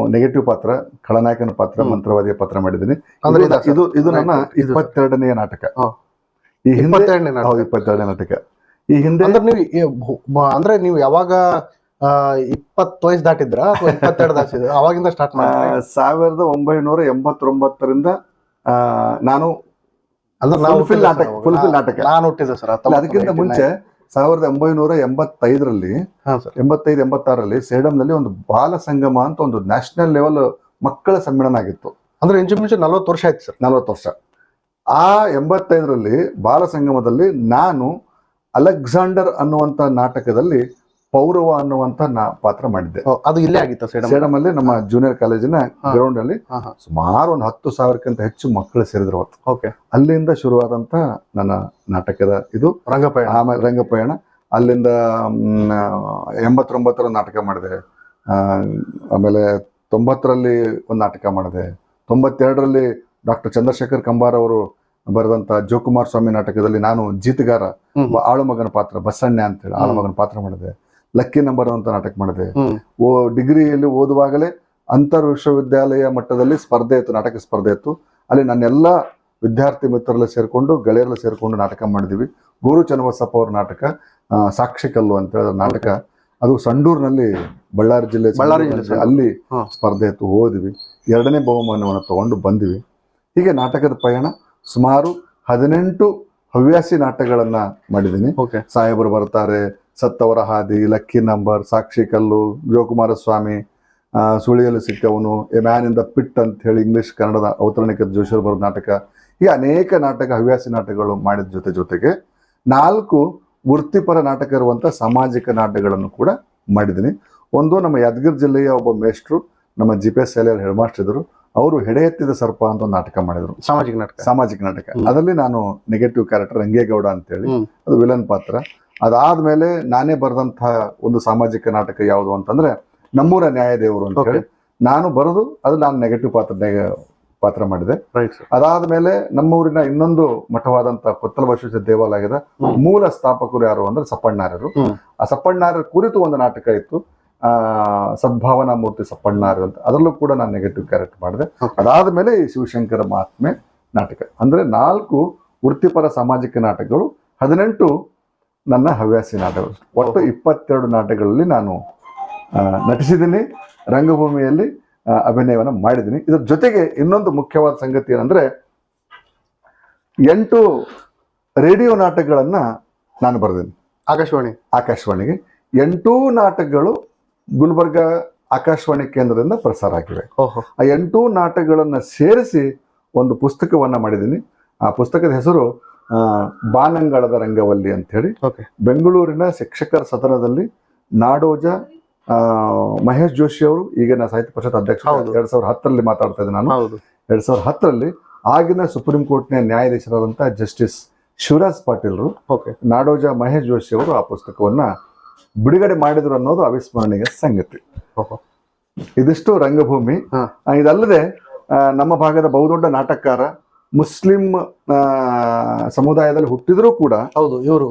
ನೆಗೆಟಿವ್ ಪಾತ್ರ ಖಳನಾಯಕನ ಪಾತ್ರ. ಮಂತ್ರವಾದಿಯ ಪಾತ್ರ ಮಾಡಿದ್ದೀನಿ. ಇದು- ಇದು ನನ್ನ. ಇಪ್ಪತ್ತೆರಡನೆಯ ನಾಟಕ. ಈ ಹಿಂದೆ ಇಪ್ಪತ್ತೆರಡನೇ ನಾಟಕ. ಹೌದು ಇಪ್ಪತ್ತೆರಡನೇ ನಾಟಕ. ಈ ಹಿಂದೆ ಅಂದ್ರೆ ನೀವು ಅಂದ್ರೆ ನೀವು ಯಾವಾಗ ಇಪ್ಪತ್ತು ವಯಸ್ಸು ದಾಟಿದ್ರ ಅಥವಾ ಇಪ್ಪತ್ತೆರಡು ದಾಟಿದ್ರ? ಅವಾಗಿಂದ ಸ್ಟಾರ್ಟ್ ಮಾಡಿ ಸಾವಿರದ ಒಂಬೈನೂರ ಎಂಬತ್ತೊಂಬತ್ತರಿಂದ ನಾನು ಅಂದ್ರೆ ನಾವು fulfill ನಾಟಕ, ಸರ್ ಅವಾಗ. ನಾಟಕ. ನಾನು ಹುಟ್ಟಿದ್ದೆ ಸರ್ ಅದಕ್ಕಿಂತ ಮುಂಚೆ ಸಾವಿರದ ಒಂಬೈನೂರ ಎಂಬತ್ತೈದರಲ್ಲಿ ಎಂಬತ್ತೈದು ಎಂಬತ್ತಾರರಲ್ಲಿ ಸೇಡಂನಲ್ಲಿ ಒಂದು ಬಾಲ ಸಂಗಮ ಅಂತ ಒಂದು ನ್ಯಾಷನಲ್ ಲೆವೆಲ್ ಮಕ್ಕಳ ಸಮ್ಮೇಳನ ಆಗಿತ್ತು. ಅಂದ್ರೆ ಇಂಚು ನಲ್ವತ್ತು ವರ್ಷ ಆಯ್ತು ಸರ್. ನಲವತ್ತು ವರ್ಷ. ಆ ಎಂಬತ್ತೈದರಲ್ಲಿ ಬಾಲ ಸಂಗಮದಲ್ಲಿ ನಾನು ಅಲೆಕ್ಸಾಂಡರ್ ಅನ್ನುವಂಥ ನಾಟಕದಲ್ಲಿ ಪೌರವ ಅನ್ನುವಂತ ನಾ ಪಾತ್ರ ಮಾಡಿದ್ದೆ. ಅದು ಇಲ್ಲೇ ಆಗಿತ್ತು ಸೇಡಮ್ ಅಲ್ಲಿ ನಮ್ಮ ಜೂನಿಯರ್ ಕಾಲೇಜಿನ ಗ್ರೌಂಡ್ ಅಲ್ಲಿ ಸುಮಾರು ಒಂದು ಹತ್ತು ಸಾವಿರಕ್ಕಿಂತ ಹೆಚ್ಚು ಮಕ್ಕಳು ಸೇರಿದ್ರು ಅವತ್ತು. ಓಕೆ. ಅಲ್ಲಿಂದ ಶುರುವಾದಂತ ನನ್ನ ನಾಟಕದ ಇದು. ರಂಗಪಯಣ. ಆಮೇಲೆ ರಂಗಪಯಣ. ಅಲ್ಲಿಂದ ಎಂಬತ್ತೊಂಬತ್ತರ ನಾಟಕ ಮಾಡಿದೆ. ಆಮೇಲೆ ತೊಂಬತ್ತರಲ್ಲಿ ಒಂದು ನಾಟಕ ಮಾಡಿದೆ. ತೊಂಬತ್ತೆರಡರಲ್ಲಿ ಡಾಕ್ಟರ್ ಚಂದ್ರಶೇಖರ್ ಕಂಬಾರ್ ಅವರು ಬರೆದಂತ ಜೋಕುಮಾರ್ ಸ್ವಾಮಿ ನಾಟಕದಲ್ಲಿ ನಾನು ಜೀತಗಾರ ಆಳು ಮಗನ ಆಳುಮಗನ ಪಾತ್ರ ಬಸಣ್ಣ ಅಂತೇಳಿ ಆಳುಮಗನ ಪಾತ್ರ ಮಾಡಿದೆ. ಲಕ್ಕಿ ನಂಬರ್ ಅಂತ ನಾಟಕ ಮಾಡಿದೆ. ಓ ಡಿಗ್ರಿಯಲ್ಲಿ ಓದುವಾಗಲೇ ಅಂತರ್ ವಿಶ್ವವಿದ್ಯಾಲಯ ಮಟ್ಟದಲ್ಲಿ ಸ್ಪರ್ಧೆ ಇತ್ತು ನಾಟಕ ಸ್ಪರ್ಧೆ ಇತ್ತು. ಅಲ್ಲಿ ನನ್ನೆಲ್ಲ ವಿದ್ಯಾರ್ಥಿ ಮಿತ್ರರೆಲ್ಲ ಸೇರಿಕೊಂಡು ಗೆಳೆಯರೆಲ್ಲ ಸೇರಿಕೊಂಡು ನಾಟಕ ಮಾಡಿದ್ವಿ. ಗುರು ಚನ್ನಬಸಪ್ಪ ಅವ್ರ ನಾಟಕ ಸಾಕ್ಷಿ ಕಲ್ಲು ಅಂತ ಹೇಳಿದ ನಾಟಕ. ಅದು ಸಂಡೂರಿನಲ್ಲಿ ಬಳ್ಳಾರಿ ಜಿಲ್ಲೆ ಬಳ್ಳಾರಿ ಜಿಲ್ಲೆ, ಅಲ್ಲಿ. ಸ್ಪರ್ಧೆ ಇತ್ತು ಓದಿವಿ ಎರಡನೇ ಬಹುಮಾನವನ್ನು ತಗೊಂಡು ಬಂದಿವಿ. ಹೀಗೆ ನಾಟಕದ ಪಯಣ ಸುಮಾರು ಹದಿನೆಂಟು ಹವ್ಯಾಸಿ ನಾಟಕಗಳನ್ನ ಮಾಡಿದ್ದೀನಿ. ಸಾಹೇಬರು ಬರ್ತಾರೆ ಸತ್ತವರ ಹಾದಿ ಲಕ್ಕಿ ನಂಬರ್ ಸಾಕ್ಷಿ ಕಲ್ಲು ಶಿವಕುಮಾರ ಸ್ವಾಮಿ ಸುಳಿಯಲು ಸಿಕ್ಕವನು a man in the pit ಅಂತ ಹೇಳಿ ಇಂಗ್ಲಿಷ್ ಕನ್ನಡದ ಔತರಣಿಕ ಜೋಶಿಯರ್ ಬರೆದ ನಾಟಕ ಈ ಅನೇಕ ನಾಟಕ ಹವ್ಯಾಸಿ ನಾಟಕಗಳು ಮಾಡಿದ ಜೊತೆ ಜೊತೆಗೆ ನಾಲ್ಕು ವೃತ್ತಿಪರ ನಾಟಕ ಇರುವಂಥ ಸಾಮಾಜಿಕ ನಾಟಕಗಳನ್ನು ಕೂಡ ಮಾಡಿದ್ದೀನಿ. ಒಂದು ನಮ್ಮ ಯಾದಗಿರಿ ಜಿಲ್ಲೆಯ ಒಬ್ಬ ಮೇಷ್ಟ್ರು ನಮ್ಮ ಜಿ ಪಿ ಎಸ್ ಶಾಲೆಯಲ್ಲಿ ಹೆಡ್ ಮಾಸ್ಟರ್ ಇದ್ರು ಅವರು ಹೆಡೆ ಎತ್ತಿದ ಸರ್ಪ ಅಂತ ಒಂದು ನಾಟಕ ಮಾಡಿದ್ರು. ಸಾಮಾಜಿಕ ನಾಟಕ. ಸಾಮಾಜಿಕ ನಾಟಕ. ಅದರಲ್ಲಿ ನಾನು ನೆಗೆಟಿವ್ ಕ್ಯಾರೆಕ್ಟರ್ ರಂಗೇಗೌಡ ಅಂತೇಳಿ ಹೇಳಿ ಅದು ವಿಲನ್ ಪಾತ್ರ. ಅದಾದ್ಮೇಲೆ ನಾನೇ ಬರೆದಂತಹ ಒಂದು ಸಾಮಾಜಿಕ ನಾಟಕ ಯಾವುದು ಅಂತಂದ್ರೆ ನಮ್ಮೂರ ನ್ಯಾಯದೇವರು ಅಂತ ಹೇಳಿ ನಾನು ಬರೆದು ಅದು ನಾನು ನೆಗೆಟಿವ್ ಪಾತ್ರ ಪಾತ್ರ ಮಾಡಿದೆ. ಅದಾದ್ಮೇಲೆ ನಮ್ಮೂರಿನ ಇನ್ನೊಂದು ಮಠವಾದಂತಹ ಕೊತ್ತಲ ಬಸವೇಶ್ವರ ದೇವಾಲಯದ. ಮೂಲ ಸ್ಥಾಪಕರು ಯಾರು ಅಂದ್ರೆ ಸಪ್ಪಣ್ಣಾರರು. ಆ ಸಪ್ಪಣ್ಣಾರರ ಕುರಿತು ಒಂದು ನಾಟಕ ಇತ್ತು. ಆ ಸದ್ಭಾವನಾ ಮೂರ್ತಿ ಸಪ್ಪಣ್ಣಾರ ಅಂತ. ಅದರಲ್ಲೂ ಕೂಡ ನಾನು ನೆಗೆಟಿವ್ ಕ್ಯಾರೆಕ್ಟ್ ಮಾಡಿದೆ. ಅದಾದ್ಮೇಲೆ ಈ ಶಿವಶಂಕರ ಮಹಾತ್ಮೆ ನಾಟಕ. ಅಂದ್ರೆ ನಾಲ್ಕು ವೃತ್ತಿಪರ ಸಾಮಾಜಿಕ ನಾಟಕಗಳು ಹದಿನೆಂಟು ನನ್ನ ಹವ್ಯಾಸಿ ನಾಟಕಗಳು ಒಟ್ಟು. ಇಪ್ಪತ್ತೆರಡು ನಾಟಕಗಳಲ್ಲಿ ನಾನು ನಟಿಸಿದ್ದೀನಿ. ರಂಗಭೂಮಿಯಲ್ಲಿ ಅಭಿನಯವನ್ನು ಮಾಡಿದ್ದೀನಿ. ಇದ್ರ ಜೊತೆಗೆ ಇನ್ನೊಂದು ಮುಖ್ಯವಾದ ಸಂಗತಿ ಏನಂದ್ರೆ ಎಂಟು ರೇಡಿಯೋ ನಾಟಕಗಳನ್ನ ನಾನು ಬರೆದೀನಿ ಆಕಾಶವಾಣಿ. ಆಕಾಶವಾಣಿಗೆ. ಎಂಟೂ ನಾಟಕಗಳು ಗುಲ್ಬರ್ಗ ಆಕಾಶವಾಣಿ ಕೇಂದ್ರದಿಂದ ಪ್ರಸಾರ ಆಗಿವೆ. ಆ ಎಂಟೂ ನಾಟಕಗಳನ್ನು ಸೇರಿಸಿ ಒಂದು ಪುಸ್ತಕವನ್ನ ಮಾಡಿದ್ದೀನಿ. ಆ ಪುಸ್ತಕದ ಹೆಸರು ಬಾನಂಗಳದ ರಂಗವಲ್ಲಿ ಅಂತ ಹೇಳಿ ಓಕೆ ಬೆಂಗಳೂರಿನ ಶಿಕ್ಷಕರ ಸದನದಲ್ಲಿ ನಾಡೋಜ ಮಹೇಶ್ ಜೋಶಿ ಅವರು ಈಗಿನ ಸಾಹಿತ್ಯ ಪರಿಷತ್ ಅಧ್ಯಕ್ಷ. ಎರಡ್ ಸಾವಿರದ ಹತ್ತರಲ್ಲಿ ಮಾತಾಡ್ತಾ ಇದ್ದೆ ನಾನು. ಎರಡ್ ಸಾವಿರದ ಹತ್ತರಲ್ಲಿ ಆಗಿನ ಸುಪ್ರೀಂ ಕೋರ್ಟ್ನ ನ್ಯಾಯಾಧೀಶರಾದಂತಹ ಜಸ್ಟಿಸ್ ಶಿವರಾಜ್ ಪಾಟೀಲ್ರು ಓಕೆ ನಾಡೋಜ ಮಹೇಶ್ ಜೋಶಿ ಅವರು ಆ ಪುಸ್ತಕವನ್ನ ಬಿಡುಗಡೆ ಮಾಡಿದ್ರು ಅನ್ನೋದು ಅವಿಸ್ಮರಣೀಯ ಸಂಗತಿ. ಇದಿಷ್ಟು ರಂಗಭೂಮಿ. ಇದಲ್ಲದೆ ನಮ್ಮ ಭಾಗದ ಬಹುದೊಡ್ಡ ನಾಟಕಕಾರ ಮುಸ್ಲಿಂ ಸಮುದಾಯದಲ್ಲಿ ಹುಟ್ಟಿದ್ರು ಕೂಡ ಹೌದು ಇವರು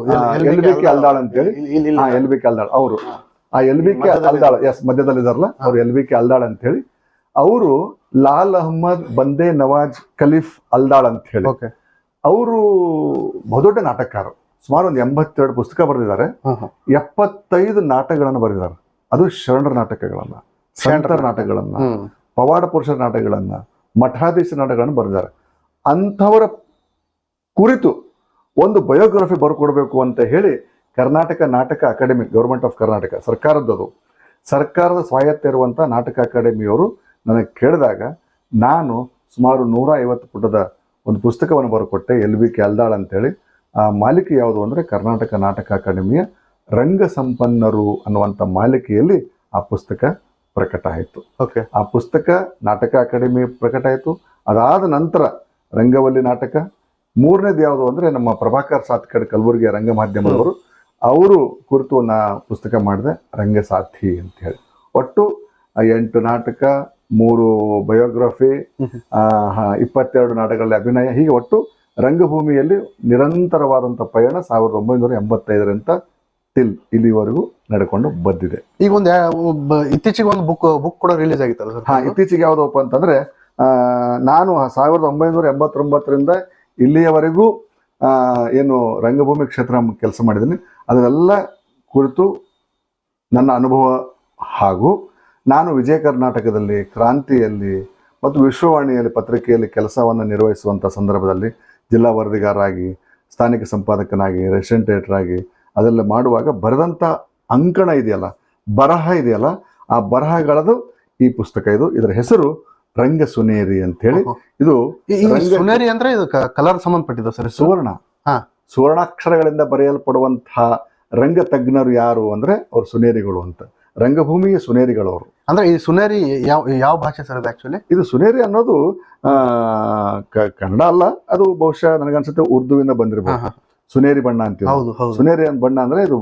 ಎಲ್ ಬಿ ಕೆ ಅಲ್ದಾಳ್ ಅಂತೇಳಿ ಎಲ್ ಬಿ ಕೆ ಅಲ್ದಾಳ್ ಅವರು. ಆ L B K Aldal S ಮಧ್ಯದಲ್ಲಿ ಇದಾರಲ್ಲ ಅವ್ರು ಎಲ್ ಬಿ ಕೆ ಅಲ್ದಾಳ್ ಅಂತ ಹೇಳಿ ಅವರು ಲಾಲ್ ಅಹ್ಮದ್ ಬಂದೇ ನವಾಜ್ ಖಲೀಫ್ ಅಲ್ದಾಳ್ ಅಂತ ಹೇಳಿ ಅವರು ಬಹುದೊಡ್ಡ ನಾಟಕಕಾರ ಸುಮಾರು ಒಂದು ಎಂಬತ್ತೆರಡು ಪುಸ್ತಕ ಬರೆದಿದ್ದಾರೆ. ಎಪ್ಪತ್ತೈದು ನಾಟಕಗಳನ್ನು ಬರೆದಿದ್ದಾರೆ. ಅದು ಶರಣರ ನಾಟಕಗಳನ್ನ ಸಂತರ ನಾಟಕಗಳನ್ನ ಪವಾಡ ಪುರುಷರ ನಾಟಕಗಳನ್ನ ಮಠಾಧೀಶ ನಾಟಕಗಳನ್ನು ಬರೆದಿದ್ದಾರೆ. ಅಂಥವರ ಕುರಿತು ಒಂದು ಬಯೋಗ್ರಫಿ ಬರ್ಕೊಡ್ಬೇಕು ಅಂತ ಹೇಳಿ ಕರ್ನಾಟಕ ನಾಟಕ ಅಕಾಡೆಮಿ ಗೌರ್ಮೆಂಟ್ ಆಫ್ ಕರ್ನಾಟಕ ಸರ್ಕಾರದ್ದದು. ಸರ್ಕಾರದ ಸ್ವಾಯತ್ತ ಇರುವಂಥ ನಾಟಕ ಅಕಾಡೆಮಿಯವರು ನನಗೆ ಕೇಳಿದಾಗ ನಾನು ಸುಮಾರು ನೂರ ಐವತ್ತು ಪುಟದ ಒಂದು ಪುಸ್ತಕವನ್ನು ಬರ್ಕೊಟ್ಟೆ ಎಲ್ ವಿ ಕೆ ಅಲ್ದಾಳ್ ಅಂತೇಳಿ. ಆ ಮಾಲಿಕೆ ಯಾವುದು ಅಂದರೆ ಕರ್ನಾಟಕ ನಾಟಕ ಅಕಾಡೆಮಿಯ ರಂಗ ಸಂಪನ್ನರು ಅನ್ನುವಂಥ ಮಾಲಿಕೆಯಲ್ಲಿ ಆ ಪುಸ್ತಕ ಪ್ರಕಟ ಆಯಿತು. ಓಕೆ ಆ ಪುಸ್ತಕ ನಾಟಕ ಅಕಾಡೆಮಿ ಪ್ರಕಟ ಆಯಿತು. ಅದಾದ ನಂತರ ರಂಗವಲ್ಲಿ ನಾಟಕ. ಮೂರನೇದು ಯಾವುದು ಅಂದರೆ ನಮ್ಮ ಪ್ರಭಾಕರ್ ಸಾತ್ಕಡ್ ಕಲಬುರಗಿಯ ರಂಗ ಮಾಧ್ಯಮದವರು ಅವರು ಕುರಿತು ನಾ ಪುಸ್ತಕ ಮಾಡಿದೆ ರಂಗಸಾಥಿ ಅಂತ ಹೇಳಿ. ಒಟ್ಟು ಎಂಟು ನಾಟಕ ಮೂರು ಬಯೋಗ್ರಫಿ. ಇಪ್ಪತ್ತೆರಡು ನಾಟಕಗಳಲ್ಲಿ ಅಭಿನಯ. ಹೀಗೆ ಒಟ್ಟು ರಂಗಭೂಮಿಯಲ್ಲಿ ನಿರಂತರವಾದಂಥ ಪಯಣ ಸಾವಿರದ ಒಂಬೈನೂರ ಎಂಬತ್ತೈದರಿಂದ ಟಿಲ್ ಇಲ್ಲಿವರೆಗೂ ನಡ್ಕೊಂಡು ಬಂದಿದೆ. ಈಗ ಒಂದು ಇತ್ತೀಚೆಗೆ ಒಂದು ಬುಕ್ ಬುಕ್ ಕೂಡ ರಿಲೀಸ್ ಆಗಿತ್ತಲ್ಲ ಸರ್? ಹಾಂ ಇತ್ತೀಚೆಗೆ ಯಾವುದಪ್ಪ ಅಂತಂದ್ರೆ ನಾನು ಸಾವಿರದ ಒಂಬೈನೂರ ಎಂಬತ್ತೊಂಬತ್ತರಿಂದ ಇಲ್ಲಿಯವರೆಗೂ ಏನು ರಂಗಭೂಮಿ ಕ್ಷೇತ್ರ ಕೆಲಸ ಮಾಡಿದ್ದೀನಿ. ಅದೆಲ್ಲ ಕುರಿತು ನನ್ನ ಅನುಭವ ಹಾಗೂ ನಾನು ವಿಜಯ ಕರ್ನಾಟಕದಲ್ಲಿ ಕ್ರಾಂತಿಯಲ್ಲಿ ಮತ್ತು ವಿಶ್ವವಾಣಿಯಲ್ಲಿ ಪತ್ರಿಕೆಯಲ್ಲಿ ಕೆಲಸವನ್ನು ನಿರ್ವಹಿಸುವಂಥ ಸಂದರ್ಭದಲ್ಲಿ ಜಿಲ್ಲಾ ವರದಿಗಾರರಾಗಿ, ಸ್ಥಾನಿಕ ಸಂಪಾದಕನಾಗಿ, ರೆಸಿಡೆಂಟ್ ಆಗಿ ಅದೆಲ್ಲ ಮಾಡುವಾಗ ಬರೆದಂಥ ಅಂಕಣ ಇದೆಯಲ್ಲ, ಬರಹ ಇದೆಯಲ್ಲ, ಆ ಬರಹಗಳದು ಈ ಪುಸ್ತಕ ಇದು. ಇದರ ಹೆಸರು ರಂಗ ಸುನೇರಿ ಅಂತ ಹೇಳಿ ಇದು ಸುನೇರಿ ಅಂದ್ರೆ ಇದು ಕಲರ್ ಸಂಬಂಧಪಟ್ಟಿದ್ದು ಸರ್ ಸುವರ್ಣ. ಹಾ. ಸುವರ್ಣಾಕ್ಷರಗಳಿಂದ ಬರೆಯಲ್ಪಡುವಂತಹ ರಂಗ ತಜ್ಞರು ಯಾರು ಅಂದ್ರೆ ಅವ್ರು ಸುನೇರಿಗಳು ಅಂತ. ರಂಗಭೂಮಿಯ ಸುನೇರಿಗಳು ಅವರು ಅಂದ್ರೆ ಈ ಸುನೇರಿ ಯಾವ ಯಾವ ಭಾಷೆ ಸರ್ ಅದು ಆಕ್ಚುಲಿ ಇದು ಸುನೇರಿ ಅನ್ನೋದು ಕನ್ನಡ ಅಲ್ಲ ಅದು ಬಹುಶಃ ನನಗನ್ಸುತ್ತೆ ಉರ್ದುವಿಂದ ಬಂದಿರಬಹುದು ಸುನೇರಿ ಬಣ್ಣ ಅಂತೀವಿ ಸುನೇರಿ ಬಣ್ಣ ಅಂದ್ರೆ ಇದು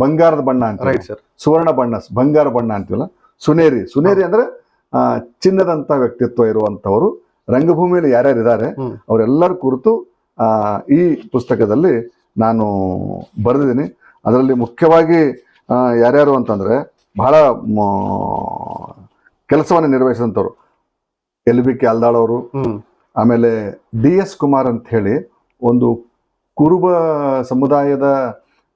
ಬಂಗಾರದ ಬಣ್ಣ ಅಂತ ಸರ್ ಸುವರ್ಣ ಬಣ್ಣ ಬಂಗಾರ ಬಣ್ಣ ಅಂತೀವಲ್ಲ. ಸುನೇರಿ ಸುನೇರಿ ಅಂದ್ರೆ ಚಿನ್ನದಂತ ವ್ಯಕ್ತಿತ್ವ ಇರುವಂತವರು ರಂಗಭೂಮಿಯಲ್ಲಿ ಯಾರ್ಯಾರು ಇದ್ದಾರೆ. ಅವರೆಲ್ಲರ ಕುರಿತು ಆ, ಈ ಪುಸ್ತಕದಲ್ಲಿ ನಾನು ಬರೆದಿದ್ದೀನಿ. ಅದರಲ್ಲಿ ಮುಖ್ಯವಾಗಿ ಯಾರ್ಯಾರು ಅಂತಂದ್ರೆ ಬಹಳ ಕೆಲಸವನ್ನು ನಿರ್ವಹಿಸಿದಂಥವ್ರು. ಎಲ್ ಬಿ ಕೆ ಅಲ್ದಾಳವರು ಆಮೇಲೆ ಡಿ ಎಸ್ ಕುಮಾರ್ ಅಂತ ಹೇಳಿ ಒಂದು ಕುರುಬ ಸಮುದಾಯದ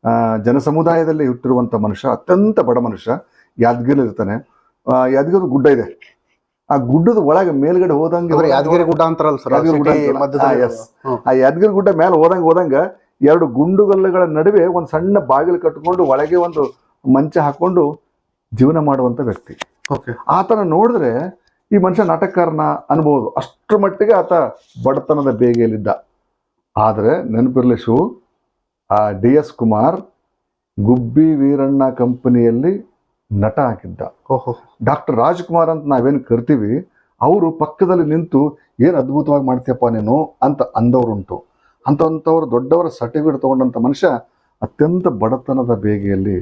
ಆ, ಜನಸಮುದಾಯದಲ್ಲಿ ಹುಟ್ಟಿರುವಂತ ಮನುಷ್ಯ ಅತ್ಯಂತ ಬಡ ಮನುಷ್ಯ ಯಾದಗಿರಿ ಇರ್ತಾನೆ ಆ, ಯಾದಗಿರಿ ಗುಡ್ಡ ಇದೆ. ಆ ಗುಡ್ಡದ ಒಳಗೆ ಮೇಲ್ಗಡೆ ಹೋದಂಗೆ ಯಾದಗಿರಿ ಗುಡ್ಡ ಅಂತಾರಲ್ಲ ಸರ್ ಯಾದಗಿರಿ ಗುಡ್ಡ ಆ, ಯಾದಗಿರಿ ಗುಡ್ಡ ಮೇಲೆ ಹೋದಂಗೆ ಹೋದಂಗ ಎರಡು ಗುಂಡುಗಲ್ಲುಗಳ ನಡುವೆ ಒಂದು ಸಣ್ಣ ಬಾಗಿಲು ಕಟ್ಟಿಕೊಂಡು ಒಳಗೆ ಒಂದು ಮಂಚ ಹಾಕೊಂಡು ಜೀವನ ಮಾಡುವಂತ ವ್ಯಕ್ತಿ. ಓಕೆ ಆತನ ನೋಡಿದ್ರೆ ಈ ಮನುಷ್ಯ ನಾಟಕಕಾರನ ಅನ್ಬೋದು. ಅಷ್ಟರ ಮಟ್ಟಿಗೆ ಆತ ಬಡತನದ ಬೇಗೆಯಲ್ಲಿದ್ದ. ಆದರೆ ನೆನಪಿರ್ಲಿ ಶು ಆ ಡಿ ಎಸ್ ಕುಮಾರ್ ಗುಬ್ಬಿ ವೀರಣ್ಣ ಕಂಪನಿಯಲ್ಲಿ ನಟ ಹಾಕಿದ್ದ ಓಹೋ. ಡಾಕ್ಟರ್ ರಾಜ್ಕುಮಾರ್ ಅಂತ ನಾವೇನು ಕರಿತೀವಿ ಅವರು ಪಕ್ಕದಲ್ಲಿ ನಿಂತು ಏನು ಅದ್ಭುತವಾಗಿ ಮಾಡ್ತೀಯಪ್ಪ ನೀನು ಅಂತ ಅಂದವರುಂಟು. ಅಂಥವಂಥವ್ರು ದೊಡ್ಡವರ ಸರ್ಟಿಫಿಕೇಟ್ ತಗೊಂಡಂಥ ಮನುಷ್ಯ ಅತ್ಯಂತ ಬಡತನದ ಬೇಗೆಯಲ್ಲಿ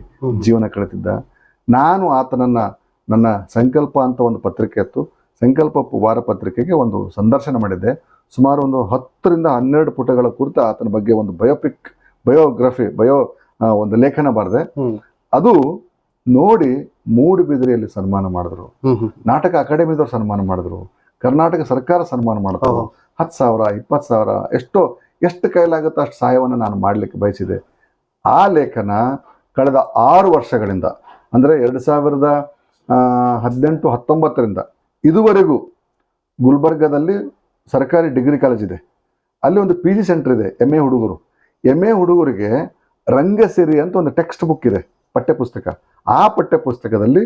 ಜೀವನ ಕಳೆದಿದ್ದ ನಾನು ಆತನನ್ನ ನನ್ನ ಸಂಕಲ್ಪ ಅಂತ ಒಂದು ಪತ್ರಿಕೆ ಇತ್ತು. ಸಂಕಲ್ಪ ವಾರ ಪತ್ರಿಕೆಗೆ ಒಂದು ಸಂದರ್ಶನ ಮಾಡಿದ್ದೆ. ಸುಮಾರು ಒಂದು ಹತ್ತರಿಂದ ಹನ್ನೆರಡು ಪುಟಗಳ ಕುರಿತು ಆತನ ಬಗ್ಗೆ ಒಂದು ಬಯೋಪಿಕ್ ಬಯೋಗ್ರಫಿ ಬಯೋ ಒಂದು ಲೇಖನ ಬರೆದೆ. ಅದು ನೋಡಿ ಮೂಡುಬಿದಿರೆಯಲ್ಲಿ ಸನ್ಮಾನ ಮಾಡಿದ್ರು. ನಾಟಕ ಅಕಾಡೆಮಿದವ್ರು ಸನ್ಮಾನ ಮಾಡಿದ್ರು. ಕರ್ನಾಟಕ ಸರ್ಕಾರ ಸನ್ಮಾನ ಮಾಡಿದ್ರು. ಓಹೋ. ಹತ್ತು ಸಾವಿರ ಇಪ್ಪತ್ತು ಸಾವಿರ ಎಷ್ಟೋ ಎಷ್ಟು ಕೈಲಾಗುತ್ತೋ ಅಷ್ಟು ಸಹಾಯವನ್ನು ನಾನು ಮಾಡಲಿಕ್ಕೆ ಬಯಸಿದೆ. ಆ ಲೇಖನ ಕಳೆದ ಆರು ವರ್ಷಗಳಿಂದ ಅಂದರೆ ಎರಡು ಸಾವಿರದ ಹದಿನೆಂಟು ಹತ್ತೊಂಬತ್ತರಿಂದ ಇದುವರೆಗೂ ಗುಲ್ಬರ್ಗದಲ್ಲಿ ಸರ್ಕಾರಿ ಡಿಗ್ರಿ ಕಾಲೇಜ್ ಇದೆ. ಅಲ್ಲಿ ಒಂದು ಪಿ ಜಿ ಸೆಂಟರ್ ಇದೆ ಎಂ ಎ ಹುಡುಗರು. ಎಂ ಎ ಹುಡುಗರಿಗೆ ರಂಗಸಿರಿ ಅಂತ ಒಂದು ಟೆಕ್ಸ್ಟ್ ಬುಕ್ ಇದೆ. ಪಠ್ಯಪುಸ್ತಕ. ಆ ಪಠ್ಯಪುಸ್ತಕದಲ್ಲಿ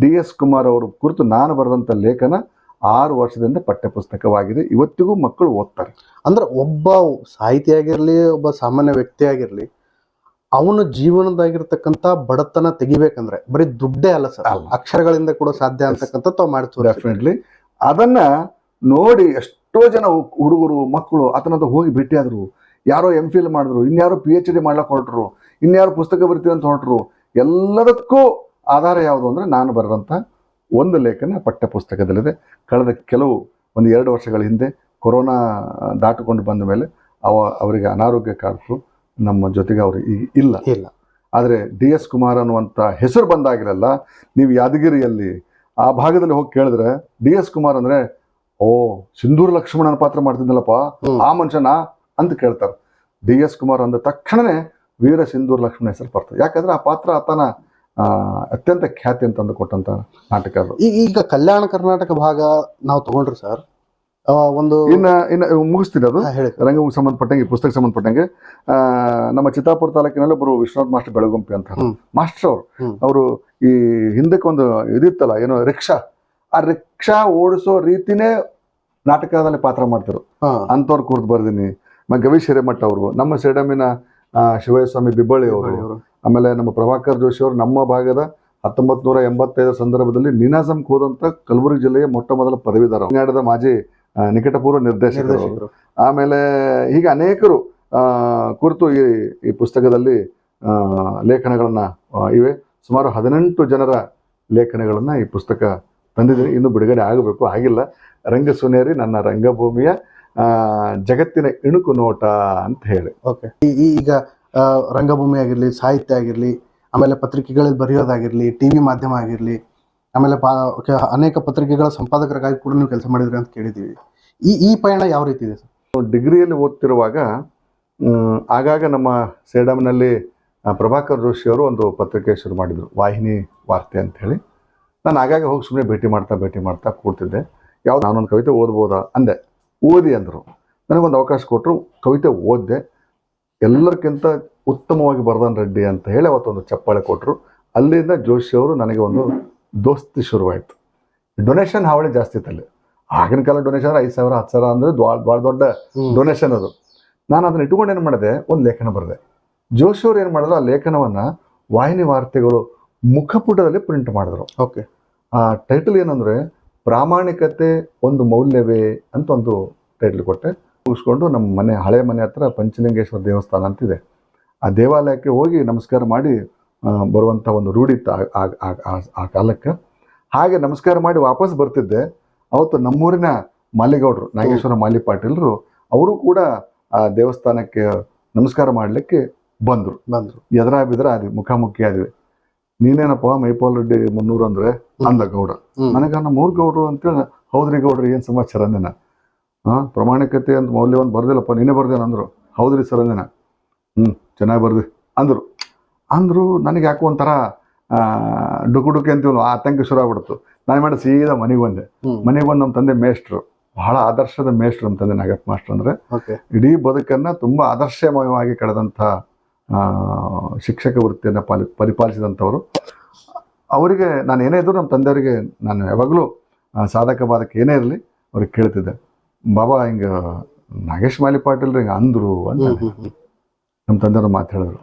ಡಿ ಎಸ್ ಕುಮಾರ್ ಅವರು ಕುರಿತು ನಾನು ಬರೆದಂಥ ಲೇಖನ ಆರು ವರ್ಷದಿಂದ ಪಠ್ಯಪುಸ್ತಕವಾಗಿದೆ. ಇವತ್ತಿಗೂ ಮಕ್ಕಳು ಓದ್ತಾರೆ. ಅಂದ್ರೆ ಒಬ್ಬ ಸಾಹಿತಿಯಾಗಿರಲಿ ಆಗಿರ್ಲಿ ಒಬ್ಬ ಸಾಮಾನ್ಯ ವ್ಯಕ್ತಿಯಾಗಿರಲಿ ಆಗಿರ್ಲಿ ಅವನ ಜೀವನದಾಗಿರ್ತಕ್ಕಂಥ ಬಡತನ ತೆಗಿಬೇಕಂದ್ರೆ ಬರೀ ದುಡ್ಡೇ ಅಲ್ಲ ಸರ್. ಅಲ್ಲ. ಅಕ್ಷರಗಳಿಂದ ಕೂಡ ಸಾಧ್ಯ ಅಂತಕ್ಕಂಥ ತಾವು ಮಾಡ್ತೀವಿ ಡೆಫಿನೆಟ್ಲಿ ಅದನ್ನ ನೋಡಿ ಎಷ್ಟೋ ಜನ ಹುಡುಗರು ಮಕ್ಕಳು ಆತನದ ಹೋಗಿ ಭೇಟಿಯಾದರು ಯಾರೋ ಎಂ ಫಿಲ್ ಮಾಡಿದ್ರು ಇನ್ಯಾರೋ ಪಿ ಎಚ್ ಡಿ ಮಾಡ್ಲಿಕ್ಕೆ ಹೊರಟರು ಇನ್ಯಾರೋ ಪುಸ್ತಕ ಬರ್ತೀವಿ ಅಂತ ಹೊರಟ್ರು. ಎಲ್ಲದಕ್ಕೂ ಆಧಾರ ಯಾವುದು ಅಂದರೆ ನಾನು ಬರೆದಂಥ ಒಂದು ಲೇಖನ ಪಠ್ಯಪುಸ್ತಕದಲ್ಲಿದೆ. ಕಳೆದ ಕೆಲವು ಒಂದು ಎರಡು ವರ್ಷಗಳ ಹಿಂದೆ ಕೊರೋನಾ ದಾಟಿಕೊಂಡು ಬಂದ ಮೇಲೆ ಅವ ಅವರಿಗೆ ಅನಾರೋಗ್ಯ ಕಾಡ್ತು ನಮ್ಮ ಜೊತೆಗೆ ಅವರು ಈ ಇಲ್ಲ. ಇಲ್ಲ. ಆದರೆ ಡಿ ಎಸ್ ಕುಮಾರ್ ಅನ್ನುವಂಥ ಹೆಸರು ಬಂದಾಗಿರಲ್ಲ ನೀವು ಯಾದಗಿರಿಯಲ್ಲಿ ಆ ಭಾಗದಲ್ಲಿ ಹೋಗಿ ಕೇಳಿದ್ರೆ ಡಿ ಎಸ್ ಕುಮಾರ್ ಅಂದರೆ ಓ ಸಿಂಧೂರ ಲಕ್ಷ್ಮಣನ ಪಾತ್ರ ಮಾಡ್ತಿದ್ದಲ್ಲಪ್ಪ. ಆ ಮನುಷ್ಯನ ಅಂತ ಕೇಳ್ತಾರೆ. ಡಿ ಎಸ್ ಕುಮಾರ್ ಅಂದ ತಕ್ಷಣನೇ ವೀರ ಸಿಂಧೂರ್ ಲಕ್ಷ್ಮಣ ಹೆಸರು ಬರ್ತದೆ. ಯಾಕಂದ್ರೆ ಆ ಪಾತ್ರ ಆತನ ಅತ್ಯಂತ ಖ್ಯಾತಿ ಅಂತ ಅಂದು ಕೊಟ್ಟಂತ ನಾಟಕರು ಈ- ಈಗ ಕಲ್ಯಾಣ ಕರ್ನಾಟಕ ಭಾಗ ನಾವು ತಗೊಂಡ್ರಿ ಸರ್. ಒಂದು ಇನ್ನ ಇನ್ನ ಮುಗಿಸ್ತೀನಿ ಅದು. ಹಾ, ಹೇಳಿ. ರಂಗಕ್ಕೆ ಸಂಬಂಧಪಟ್ಟಂಗೆ ಈ ಪುಸ್ತಕ ಸಂಬಂಧಪಟ್ಟಂಗೆ. ಆ, ನಮ್ಮ ಚಿತ್ತಾಪುರ ತಾಲೂಕಿನಲ್ಲಿ ಒಬ್ಬರು ವಿಶ್ವನಾಥ್ ಮಾಸ್ಟರ್ ಬೆಳಗುಂಪಿ ಅಂತ ಹ್ಮ್. ಮಾಸ್ಟರ್ ಅವರು. ಹ್ಮ್. ಅವರು ಈ ಹಿಂದಕ್ಕೆ ಒಂದು ಇದಿತ್ತಲ್ಲ ಏನೋ ರಿಕ್ಷಾ. ಆ ರಿಕ್ಷಾ ಓಡಿಸೋ ರೀತಿನೇ ನಾಟಕದಲ್ಲಿ ಪಾತ್ರ ಮಾಡ್ತಾರೆ ಹಾ. ಅಂಥವ್ರು ಕುರಿತು ಬರ್ದೀನಿ. ಮ ಗವೀಶ್ ಹಿರೇಮಠ ಅವರು. ನಮ್ಮ ಸೇಡಮಿನ ಶಿವಸ್ವಾಮಿ ಬಿಬ್ಬಳ್ಳಿ ಅವರು. ಆಮೇಲೆ ನಮ್ಮ ಪ್ರಭಾಕರ್ ಜೋಶಿ ಅವರು ನಮ್ಮ ಭಾಗದ ಹತ್ತೊಂಬತ್ ನೂರ ಎಂಬತ್ತೈದರ ಸಂದರ್ಭದಲ್ಲಿ ನೀನಾಸಂ ಕೂದಂತ ಕಲಬುರಗಿ ಜಿಲ್ಲೆಯ ಮೊಟ್ಟ ಮೊದಲ ಪದವೀಧರ ಕನ್ನಡದ ಮಾಜಿ ನಿಕಟಪೂರ್ವ ನಿರ್ದೇಶಕರು. ಆಮೇಲೆ ಹೀಗೆ ಅನೇಕರು ಕುರಿತು ಈ ಈ ಪುಸ್ತಕದಲ್ಲಿ ಲೇಖನಗಳನ್ನು ಇವೆ. ಸುಮಾರು ಹದಿನೆಂಟು ಜನರ ಲೇಖನಗಳನ್ನು ಈ ಪುಸ್ತಕ ತಂದಿದ್ದೀನಿ. ಇನ್ನು ಬಿಡುಗಡೆ ಆಗಬೇಕು. ಆಗಿಲ್ಲ. ರಂಗ ಸುನೇರಿ ನನ್ನ ರಂಗಭೂಮಿಯ ಜಗತ್ತಿನ ಇಣುಕು ನೋಟ ಅಂತ ಹೇಳಿ. ಓಕೆ ಈಗ ರಂಗಭೂಮಿ ಆಗಿರಲಿ ಸಾಹಿತ್ಯ ಆಗಿರಲಿ ಆಮೇಲೆ ಪತ್ರಿಕೆಗಳಲ್ಲಿ ಬರೆಯೋದಾಗಿರಲಿ ಟಿ ವಿ ಮಾಧ್ಯಮ ಆಗಿರಲಿ ಆಮೇಲೆ ಪಾ ಅನೇಕ ಪತ್ರಿಕೆಗಳ ಸಂಪಾದಕರಾಗಿ ಕೂಡ ನೀವು ಕೆಲಸ ಮಾಡಿದ್ರಿ ಅಂತ ಕೇಳಿದ್ದೀವಿ. ಈ ಈ ಪಯಣ ಯಾವ ರೀತಿ ಇದೆ ಸರ್? ಡಿಗ್ರಿಯಲ್ಲಿ ಓದ್ತಿರುವಾಗ ಆಗಾಗ ನಮ್ಮ ಸೇಡಮ್ನಲ್ಲಿ ಪ್ರಭಾಕರ್ ಜೋಶಿ ಅವರು ಒಂದು ಪತ್ರಿಕೆ ಶುರು ಮಾಡಿದರು ವಾಹಿನಿ ವಾರ್ತೆ ಅಂತ ಹೇಳಿ. ನಾನು ಆಗಾಗ ಹೋಗಿ ಸುಮ್ಮನೆ ಭೇಟಿ ಮಾಡ್ತಾ ಭೇಟಿ ಮಾಡ್ತಾ ಕೂಡ್ತಿದ್ದೆ. ಯಾವ್ದು ನಾನೊಂದು ಕವಿತೆ ಓದ್ಬೋದಾ? ಅಂದೆ. ಓದಿ ಅಂದರು. ನನಗೊಂದು ಅವಕಾಶ ಕೊಟ್ಟರು ಕವಿತೆ ಓದಿದೆ. ಎಲ್ಲರಿಗಿಂತ ಉತ್ತಮವಾಗಿ ಬರ್ದನ್ ರೆಡ್ಡಿ ಅಂತ ಹೇಳಿ ಅವತ್ತೊಂದು ಚಪ್ಪಾಳೆ ಕೊಟ್ಟರು ಅಲ್ಲಿಂದ ಜೋಶಿ ಅವರು ನನಗೆ ಒಂದು ದೋಸ್ತಿ ಶುರುವಾಯಿತು. ಡೊನೇಷನ್ ಹಾವಳಿ ಜಾಸ್ತಿ ಇತ್ತು ಅಲ್ಲಿ ಆಗಿನ ಕಾಲ ಡೊನೇಷನ್ ಐದು ಸಾವಿರ ಹತ್ತು ಸಾವಿರ ಅಂದರೆ ಭಾಳ ದೊಡ್ಡ ಡೊನೇಷನ್ ಅದು. ನಾನು ಅದನ್ನ ಇಟ್ಕೊಂಡು ಏನು ಮಾಡಿದೆ? ಒಂದು ಲೇಖನ ಬರೆದೆ. ಜೋಶಿ ಅವ್ರು ಏನು ಮಾಡಿದ್ರು? ಆ ಲೇಖನವನ್ನು ವಾಹಿನಿ ವಾರ್ತೆಗಳು ಮುಖಪುಟದಲ್ಲಿ ಪ್ರಿಂಟ್ ಮಾಡಿದ್ರು. ಓಕೆ ಆ ಟೈಟಲ್ ಏನಂದ್ರೆ ಪ್ರಾಮಾಣಿಕತೆ ಒಂದು ಮೌಲ್ಯವೇ ಅಂತ ಒಂದು ಟೈಟ್ಲ್ ಕೊಟ್ಟೆ ಮುಗಿಸ್ಕೊಂಡು ನಮ್ಮ ಮನೆ ಹಳೆ ಮನೆ ಹತ್ರ ಪಂಚಲಿಂಗೇಶ್ವರ ದೇವಸ್ಥಾನ ಅಂತಿದೆ ಆ ದೇವಾಲಯಕ್ಕೆ ಹೋಗಿ ನಮಸ್ಕಾರ ಮಾಡಿ ಬರುವಂಥ ಒಂದು ರೂಢಿತ್ತು ಆ ಕಾಲಕ್ಕೆ. ಹಾಗೆ ನಮಸ್ಕಾರ ಮಾಡಿ ವಾಪಸ್ ಬರ್ತಿದ್ದೆ. ಅವತ್ತು ನಮ್ಮೂರಿನ ಮಾಲಿಗೌಡರು ನಾಗೇಶ್ವರ ಮಾಲಿ ಪಾಟೀಲ್ರು ಅವರು ಕೂಡ ಆ ದೇವಸ್ಥಾನಕ್ಕೆ ನಮಸ್ಕಾರ ಮಾಡಲಿಕ್ಕೆ ಬಂದರು. ಬಂದರು. ಎದುರ ಬಿದ್ರ ಅದು ಮುಖಾಮುಖಿ ಆದ್ವಿ ನೀನೇನಪ್ಪ ಮೈಪಾಲ್ ರೆಡ್ಡಿ ಮುನ್ನೂರು ಅಂದ್ರೆ? ಅಂದ ಗೌಡ. ನನಗ ನಮ್ಮ ಮೂರ್ ಗೌಡ್ರು ಅಂತೇಳಿ ಹೌದ್ರಿ ಗೌಡ್ರಿ ಏನ್ ಸಮಾಚಾರ ಅಂದಿನ? ಹಾ ಪ್ರಾಮಾಣಿಕತೆ ಅಂತ ಮೌಲ್ಯ ಒಂದು ಬರ್ದಿಲ್ಲಪ್ಪ ನೀನೇ ಬರ್ದೇನ ಅಂದ್ರು. ಹೌದ್ರಿ ಸರ್ ಅಂದಿನ? ಹ್ಮ್ ಚೆನ್ನಾಗಿ ಬರ್ದಿ ಅಂದ್ರು. ಅಂದ್ರು ನನಗೆ ಯಾಕೋ ಒಂಥರ ಆ, ಡುಕು ಡುಕು ಅಂತೀವಲ್ಲ ಆತಂಕ ಶುರು ಆಗ್ಬಿಡ್ತು. ನಾನು ಮಾಡಿ ಸೀದಾ ಮನೆಗೆ ಬಂದೆ. ಮನೆಗೆ ಬಂದು ನಮ್ಮ ತಂದೆ ಮೇಷ್ಟ್ರು. ಬಹಳ ಆದರ್ಶದ ಮೇಷ್ಟ್ರು ನಮ್ಮ ತಂದೆ ನಾಗಪ್ಪ ಮಾಸ್ಟರ್ ಅಂದ್ರೆ. ಇಡೀ ಬದುಕನ್ನ ತುಂಬಾ ಆದರ್ಶಮಯವಾಗಿ ಕಳೆದಂಥ ಆ, ಶಿಕ್ಷಕ ವೃತ್ತಿಯನ್ನು ಪಾಲಿ ಪರಿಪಾಲಿಸಿದಂಥವರು. ಅವರಿಗೆ ನಾನು ಏನೇ ಇದ್ದರೂ ನಮ್ಮ ತಂದೆಯವರಿಗೆ ನಾನು ಯಾವಾಗಲೂ ಸಾಧಕ ಬಾಧಕ ಏನೇ ಇರಲಿ ಅವ್ರಿಗೆ ಕೇಳ್ತಿದ್ದೆ. ಬಾಬಾ ಹಿಂಗೆ ನಾಗೇಶ್ ಮಾಲಿ ಪಾಟೀಲ್ ಹಿಂಗೆ ಅಂದರು ಅಂತ ನಮ್ಮ ತಂದೆಯವರು ಮಾತು ಹೇಳಿದ್ರು.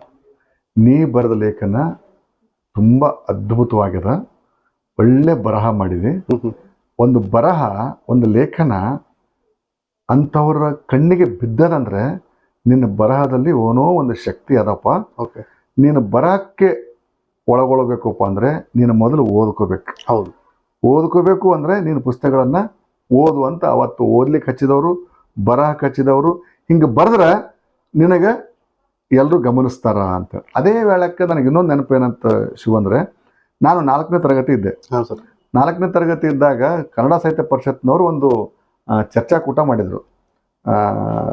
ನೀ ಬರೆದ ಲೇಖನ ತುಂಬ ಅದ್ಭುತವಾಗಿದೆ ಒಳ್ಳೆ ಬರಹ ಮಾಡಿದೆ. ಒಂದು ಬರಹ ಒಂದು ಲೇಖನ ಅಂಥವ್ರ ಕಣ್ಣಿಗೆ ಬಿದ್ದದಂದ್ರೆ ನಿನ್ನ ಬರಹದಲ್ಲಿ ಏನೋ ಒಂದು ಶಕ್ತಿ ಅದಪ್ಪ. ಓಕೆ. ನೀನು ಬರಹಕ್ಕೆ ಒಳಗೊಳ್ಬೇಕಪ್ಪ ಅಂದರೆ ನೀನು ಮೊದಲು ಓದ್ಕೋಬೇಕು. ಹೌದು. ಓದ್ಕೋಬೇಕು ಅಂದರೆ ನೀನು ಪುಸ್ತಕಗಳನ್ನು ಓದು ಅಂತ ಅವತ್ತು ಓದ್ಲಿಕ್ಕೆ ಹಚ್ಚಿದವರು ಬರಹಕ್ಕೆ ಹಚ್ಚಿದವರು. ಹಿಂಗೆ ಬರೆದ್ರೆ ನಿನಗೆ ಎಲ್ಲರೂ ಗಮನಿಸ್ತಾರ ಅಂತ. ಅದೇ ವೇಳಕ್ಕೆ ನನಗೆ ಇನ್ನೊಂದು ನೆನಪೇನಂತ ಏನಂತ ಶಿವ ಅಂದರೆ ನಾನು ನಾಲ್ಕನೇ ತರಗತಿ ಇದ್ದೆ. ಹಾಂ ಸರ್. ನಾಲ್ಕನೇ ತರಗತಿ ಇದ್ದಾಗ ಕನ್ನಡ ಸಾಹಿತ್ಯ ಪರಿಷತ್ನವರು ಒಂದು ಚರ್ಚಾಕೂಟ ಮಾಡಿದರು.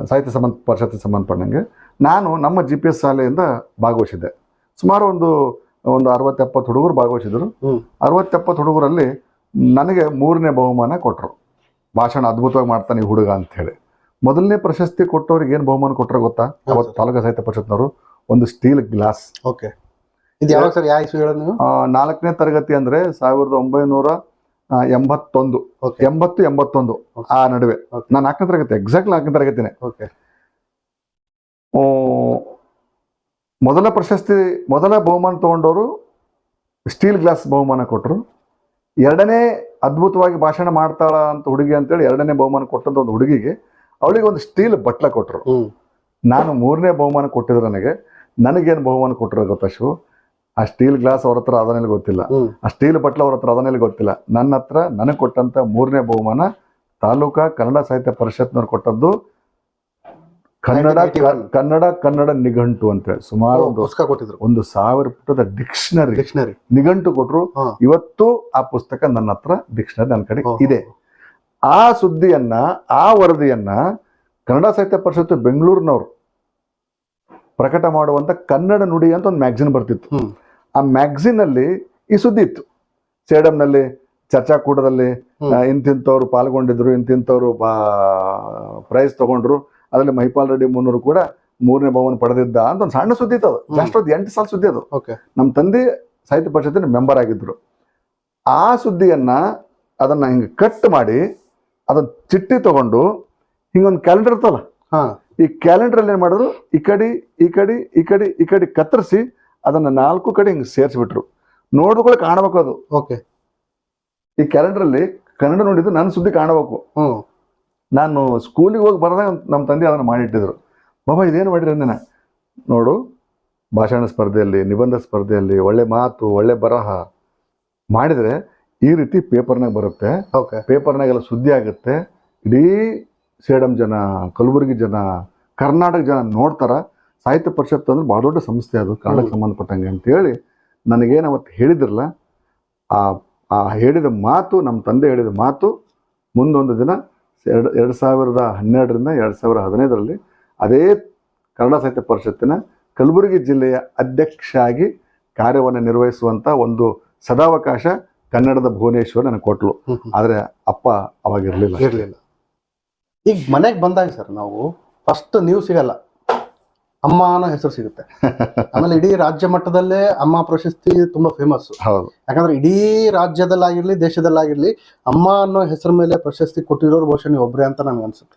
ಸಾಹಿತ್ಯ ಸಂಬಂಧ ಪರಿಷತ್ತಿಗೆ ಸಂಬಂಧಪಟ್ಟಂಗೆ ನಾನು ನಮ್ಮ ಜಿ ಪಿ ಎಸ್ ಶಾಲೆಯಿಂದ ಭಾಗವಹಿಸಿದ್ದೆ. ಸುಮಾರು ಒಂದು ಒಂದು ಅರವತ್ತೆಪ್ಪತ್ತು ಹುಡುಗರು ಭಾಗವಹಿಸಿದರು. ಅರವತ್ತೆಪ್ಪತ್ತು ಹುಡುಗರಲ್ಲಿ ನನಗೆ ಮೂರನೇ ಬಹುಮಾನ ಕೊಟ್ಟರು ಭಾಷಣ ಅದ್ಭುತವಾಗಿ ಮಾಡ್ತಾನೆ ಈ ಹುಡುಗ ಅಂತ ಹೇಳಿ ಮೊದಲನೇ ಪ್ರಶಸ್ತಿ ಕೊಟ್ಟವ್ರಿಗೆ ಏನು ಬಹುಮಾನ ಕೊಟ್ಟರು ಗೊತ್ತಾ? ಅವತ್ತು. ತಾಲೂಕು ಸಾಹಿತ್ಯ ಪರಿಷತ್ನವರು ಒಂದು ಸ್ಟೀಲ್ ಗ್ಲಾಸ್. ಓಕೆ. ಇದು ಯಾವಾಗ ಸರ್ ಯಾವ ಇಸ್ವಿ ಹೇಳೋದು ನೀವು ನಾಲ್ಕನೇ ತರಗತಿ ಅಂದ್ರೆ ಸಾವಿರದ ಒಂಬೈನೂರ ಎಂಬತ್ತೊಂದು. ಎಂಬತ್ತು ಎಂಬತ್ತೊಂದು. ಆ ನಡುವೆ. ನಾನು ನಾಲ್ಕನೇ ತರಗತಿ ಎಕ್ಸಾಕ್ಟ್ ನಾಲ್ಕನೇ ತರಗತಿನೇ. ಓಕೆ ಮೊದಲ ಪ್ರಶಸ್ತಿ ಮೊದಲ ಬಹುಮಾನ ತಗೊಂಡವರು ಸ್ಟೀಲ್ ಗ್ಲಾಸ್ ಬಹುಮಾನ ಕೊಟ್ಟರು ಎರಡನೇ ಅದ್ಭುತವಾಗಿ ಭಾಷಣ ಮಾಡ್ತಾಳ ಅಂತ ಹುಡುಗಿ ಅಂತೇಳಿ ಎರಡನೇ ಬಹುಮಾನ ಕೊಟ್ಟಂತ ಒಂದು ಹುಡುಗಿಗೆ ಅವಳಿಗೆ ಒಂದು ಸ್ಟೀಲ್ ಬಟ್ಲ ಕೊಟ್ಟರು ನಾನು ಮೂರನೇ ಬಹುಮಾನ ಕೊಟ್ಟಿದ್ರು ನನಗೆ. ನನಗೇನು ಬಹುಮಾನ ಕೊಟ್ಟರು ಗೊತ್ತಾ ಶಿವು? ಆ ಸ್ಟೀಲ್ ಗ್ಲಾಸ್ ಅವ್ರ ಹತ್ರ ಅದನ್ನೆಲ್ಲ ಗೊತ್ತಿಲ್ಲ. ಆ ಸ್ಟೀಲ್ ಬಟ್ಲ ಅವ್ರ ಹತ್ರ ಅದನ್ನೆಲ್ಲ ಗೊತ್ತಿಲ್ಲ. ನನ್ನ ಹತ್ರ ನನಗೆ ಕೊಟ್ಟಂತ ಮೂರನೇ ಬಹುಮಾನ ತಾಲೂಕಾ ಕನ್ನಡ ಸಾಹಿತ್ಯ ಪರಿಷತ್ನವ್ರು ಕೊಟ್ಟದ್ದು ಕನ್ನಡ ಕನ್ನಡ ಕನ್ನಡ ನಿಘಂಟು ಅಂತ ಹೇಳಿ. ಸುಮಾರು ಒಂದು ಪುಸ್ತಕ ಕೊಟ್ಟಿದ್ರು. ಒಂದು ಸಾವಿರ ಪುಟದ ಡಿಕ್ಷನರಿ. ಡಿಕ್ಷನರಿ. ನಿಘಂಟು ಕೊಟ್ಟರು ಇವತ್ತು ಆ ಪುಸ್ತಕ ನನ್ನ ಹತ್ರ ಡಿಕ್ಷನರಿ ನನ್ನ ಕಡೆ ಇದೆ. ಆ ಸುದ್ದಿಯನ್ನ ಆ ವರದಿಯನ್ನ ಕನ್ನಡ ಸಾಹಿತ್ಯ ಪರಿಷತ್ತು ಬೆಂಗಳೂರಿನವರು ಪ್ರಕಟ ಮಾಡುವಂಥ ಕನ್ನಡ ನುಡಿ ಅಂತ ಒಂದು ಮ್ಯಾಗ್ಝಿನ್ ಬರ್ತಿತ್ತು. ಆ ಮ್ಯಾಗ್ಝಿನಲ್ಲಿ ಈ ಸುದ್ದಿ ಇತ್ತು. ಸೇಡಮ್ನಲ್ಲಿ ಚರ್ಚಾಕೂಟದಲ್ಲಿ ಇಂತಿಂಥವ್ರು ಪಾಲ್ಗೊಂಡಿದ್ರು ಇಂತಿಂಥವ್ರು ಬಾ ಪ್ರೈಸ್ ತಗೊಂಡ್ರು. ಅದರಲ್ಲಿ ಮಹಿಪಾಲ್ ರೆಡ್ಡಿ ಮುನ್ನೂರು ಕೂಡ ಮೂರನೇ ಭವನ ಪಡೆದಿದ್ದ ಅಂತ ಒಂದು ಸಣ್ಣ ಸುದ್ದಿ ಇತ್ತು. ಜಸ್ಟ್ ಒಂದು ಎಂಟು ಸಾಲ ಸುದ್ದಿ ಅದು. ಓಕೆ ನಮ್ಮ ತಂದೆ ಸಾಹಿತ್ಯ ಪರಿಷತ್ತಿನ ಮೆಂಬರ್ ಆಗಿದ್ರು. ಆ ಸುದ್ದಿಯನ್ನ ಅದನ್ನ ಹಿಂಗೆ ಕಟ್ ಮಾಡಿ ಅದನ್ನ ಚಿಟ್ಟಿ ತಗೊಂಡು ಹಿಂಗೊಂದು ಕ್ಯಾಲೆಂಡರ್ ಇರ್ತಲ್ಲ ಹಾ. ಈ ಕ್ಯಾಲೆಂಡರ್ ಏನ್ ಮಾಡಿದ್ರು? ಈ ಕಡೆ ಈ ಕಡೆ ಈ ಕಡೆ ಈ ಕಡೆ ಕತ್ತರಿಸಿ ಅದನ್ನ ನಾಲ್ಕು ಕಡೆ ಹಿಂಗೆ ಸೇರಿಸ್ಬಿಟ್ರು. ನೋಡಿದ್ಕೊಳ್ಳೆ ಕಾಣಬೇಕು ಅದು. ಓಕೆ. ಈ ಕ್ಯಾಲೆಂಡರ್ ಅಲ್ಲಿ ಕನ್ನಡ ನೋಡಿದ್ದು ನನ್ನ ಸುದ್ದಿ ಕಾಣಬೇಕು. ಹ್ಞೂ ನಾನು ಸ್ಕೂಲಿಗೆ ಹೋಗಿ ಬರದಾಗ ನಮ್ಮ ತಂದೆ ಅದನ್ನು ಮಾಡಿಟ್ಟಿದ್ರು. ಬಾಬಾ ಇದೇನು ಮಾಡಿರಿ ಅಂದಿನ? ನೋಡು ಭಾಷಣ ಸ್ಪರ್ಧೆಯಲ್ಲಿ ನಿಬಂಧ ಸ್ಪರ್ಧೆಯಲ್ಲಿ ಒಳ್ಳೆ ಮಾತು ಒಳ್ಳೆ ಬರಹ ಮಾಡಿದರೆ ಈ ರೀತಿ ಪೇಪರ್ನಾಗ ಬರುತ್ತೆ. ಓಕೆ. ಪೇಪರ್ನಾಗೆಲ್ಲ ಸುದ್ದಿ ಆಗುತ್ತೆ. ಇಡೀ ಸೇಡಂ ಜನ ಕಲಬುರಗಿ ಜನ ಕರ್ನಾಟಕ ಜನ ನೋಡ್ತಾರ ಸಾಹಿತ್ಯ ಪರಿಷತ್ ಅಂದ್ರೆ ಭಾಳ ದೊಡ್ಡ ಸಂಸ್ಥೆ ಅದು ಕನ್ನಡಕ್ಕೆ ಸಂಬಂಧಪಟ್ಟಂಗೆ ಅಂತೇಳಿ ನನಗೇನು ಅವತ್ತು ಹೇಳಿದ್ರಲ್ಲ ಆ ಆ ಹೇಳಿದ ಮಾತು ನಮ್ಮ ತಂದೆ ಹೇಳಿದ ಮಾತು ಮುಂದೊಂದು ದಿನ ಎರಡು ಎರಡು ಸಾವಿರದ ಹನ್ನೆರಡರಿಂದ ಎರಡು ಸಾವಿರ ಹದಿನೈದರಲ್ಲಿ ಅದೇ ಕನ್ನಡ ಸಾಹಿತ್ಯ ಪರಿಷತ್ತಿನ ಕಲಬುರಗಿ ಜಿಲ್ಲೆಯ ಅಧ್ಯಕ್ಷ ಆಗಿ ಕಾರ್ಯವನ್ನು ನಿರ್ವಹಿಸುವಂಥ ಒಂದು ಸದಾವಕಾಶ ಕನ್ನಡದ ಭುವನೇಶ್ವರ ನನಗೆ ಕೊಟ್ಲು. ಆದರೆ ಅಪ್ಪ ಅವಾಗ ಇರಲಿಲ್ಲ ಇರಲಿಲ್ಲ. ಈಗ ಮನೆಗೆ ಬಂದಾಗ ಸರ್ ನಾವು ಫಸ್ಟ್ ನೀವು ಸಿಗಲ್ಲ. ಅಮ್ಮ ಅನ್ನೋ ಹೆಸರು ಸಿಗುತ್ತೆ. ಆಮೇಲೆ ಇಡೀ ರಾಜ್ಯ ಮಟ್ಟದಲ್ಲೇ ಅಮ್ಮ ಪ್ರಶಸ್ತಿ ತುಂಬಾ ಫೇಮಸ್ ಹೌದು. ಯಾಕಂದ್ರೆ ಇಡೀ ರಾಜ್ಯದಲ್ಲಾಗಿರ್ಲಿ ದೇಶದಲ್ಲಾಗಿರ್ಲಿ ಅಮ್ಮ ಅನ್ನೋ ಹೆಸರು ಮೇಲೆ ಪ್ರಶಸ್ತಿ ಕೊಟ್ಟಿರೋರು ಬಹುಶಃ ನೀವು ಒಬ್ರೆ ಅಂತ ನನ್ಗೆ ಅನ್ಸುತ್ತೆ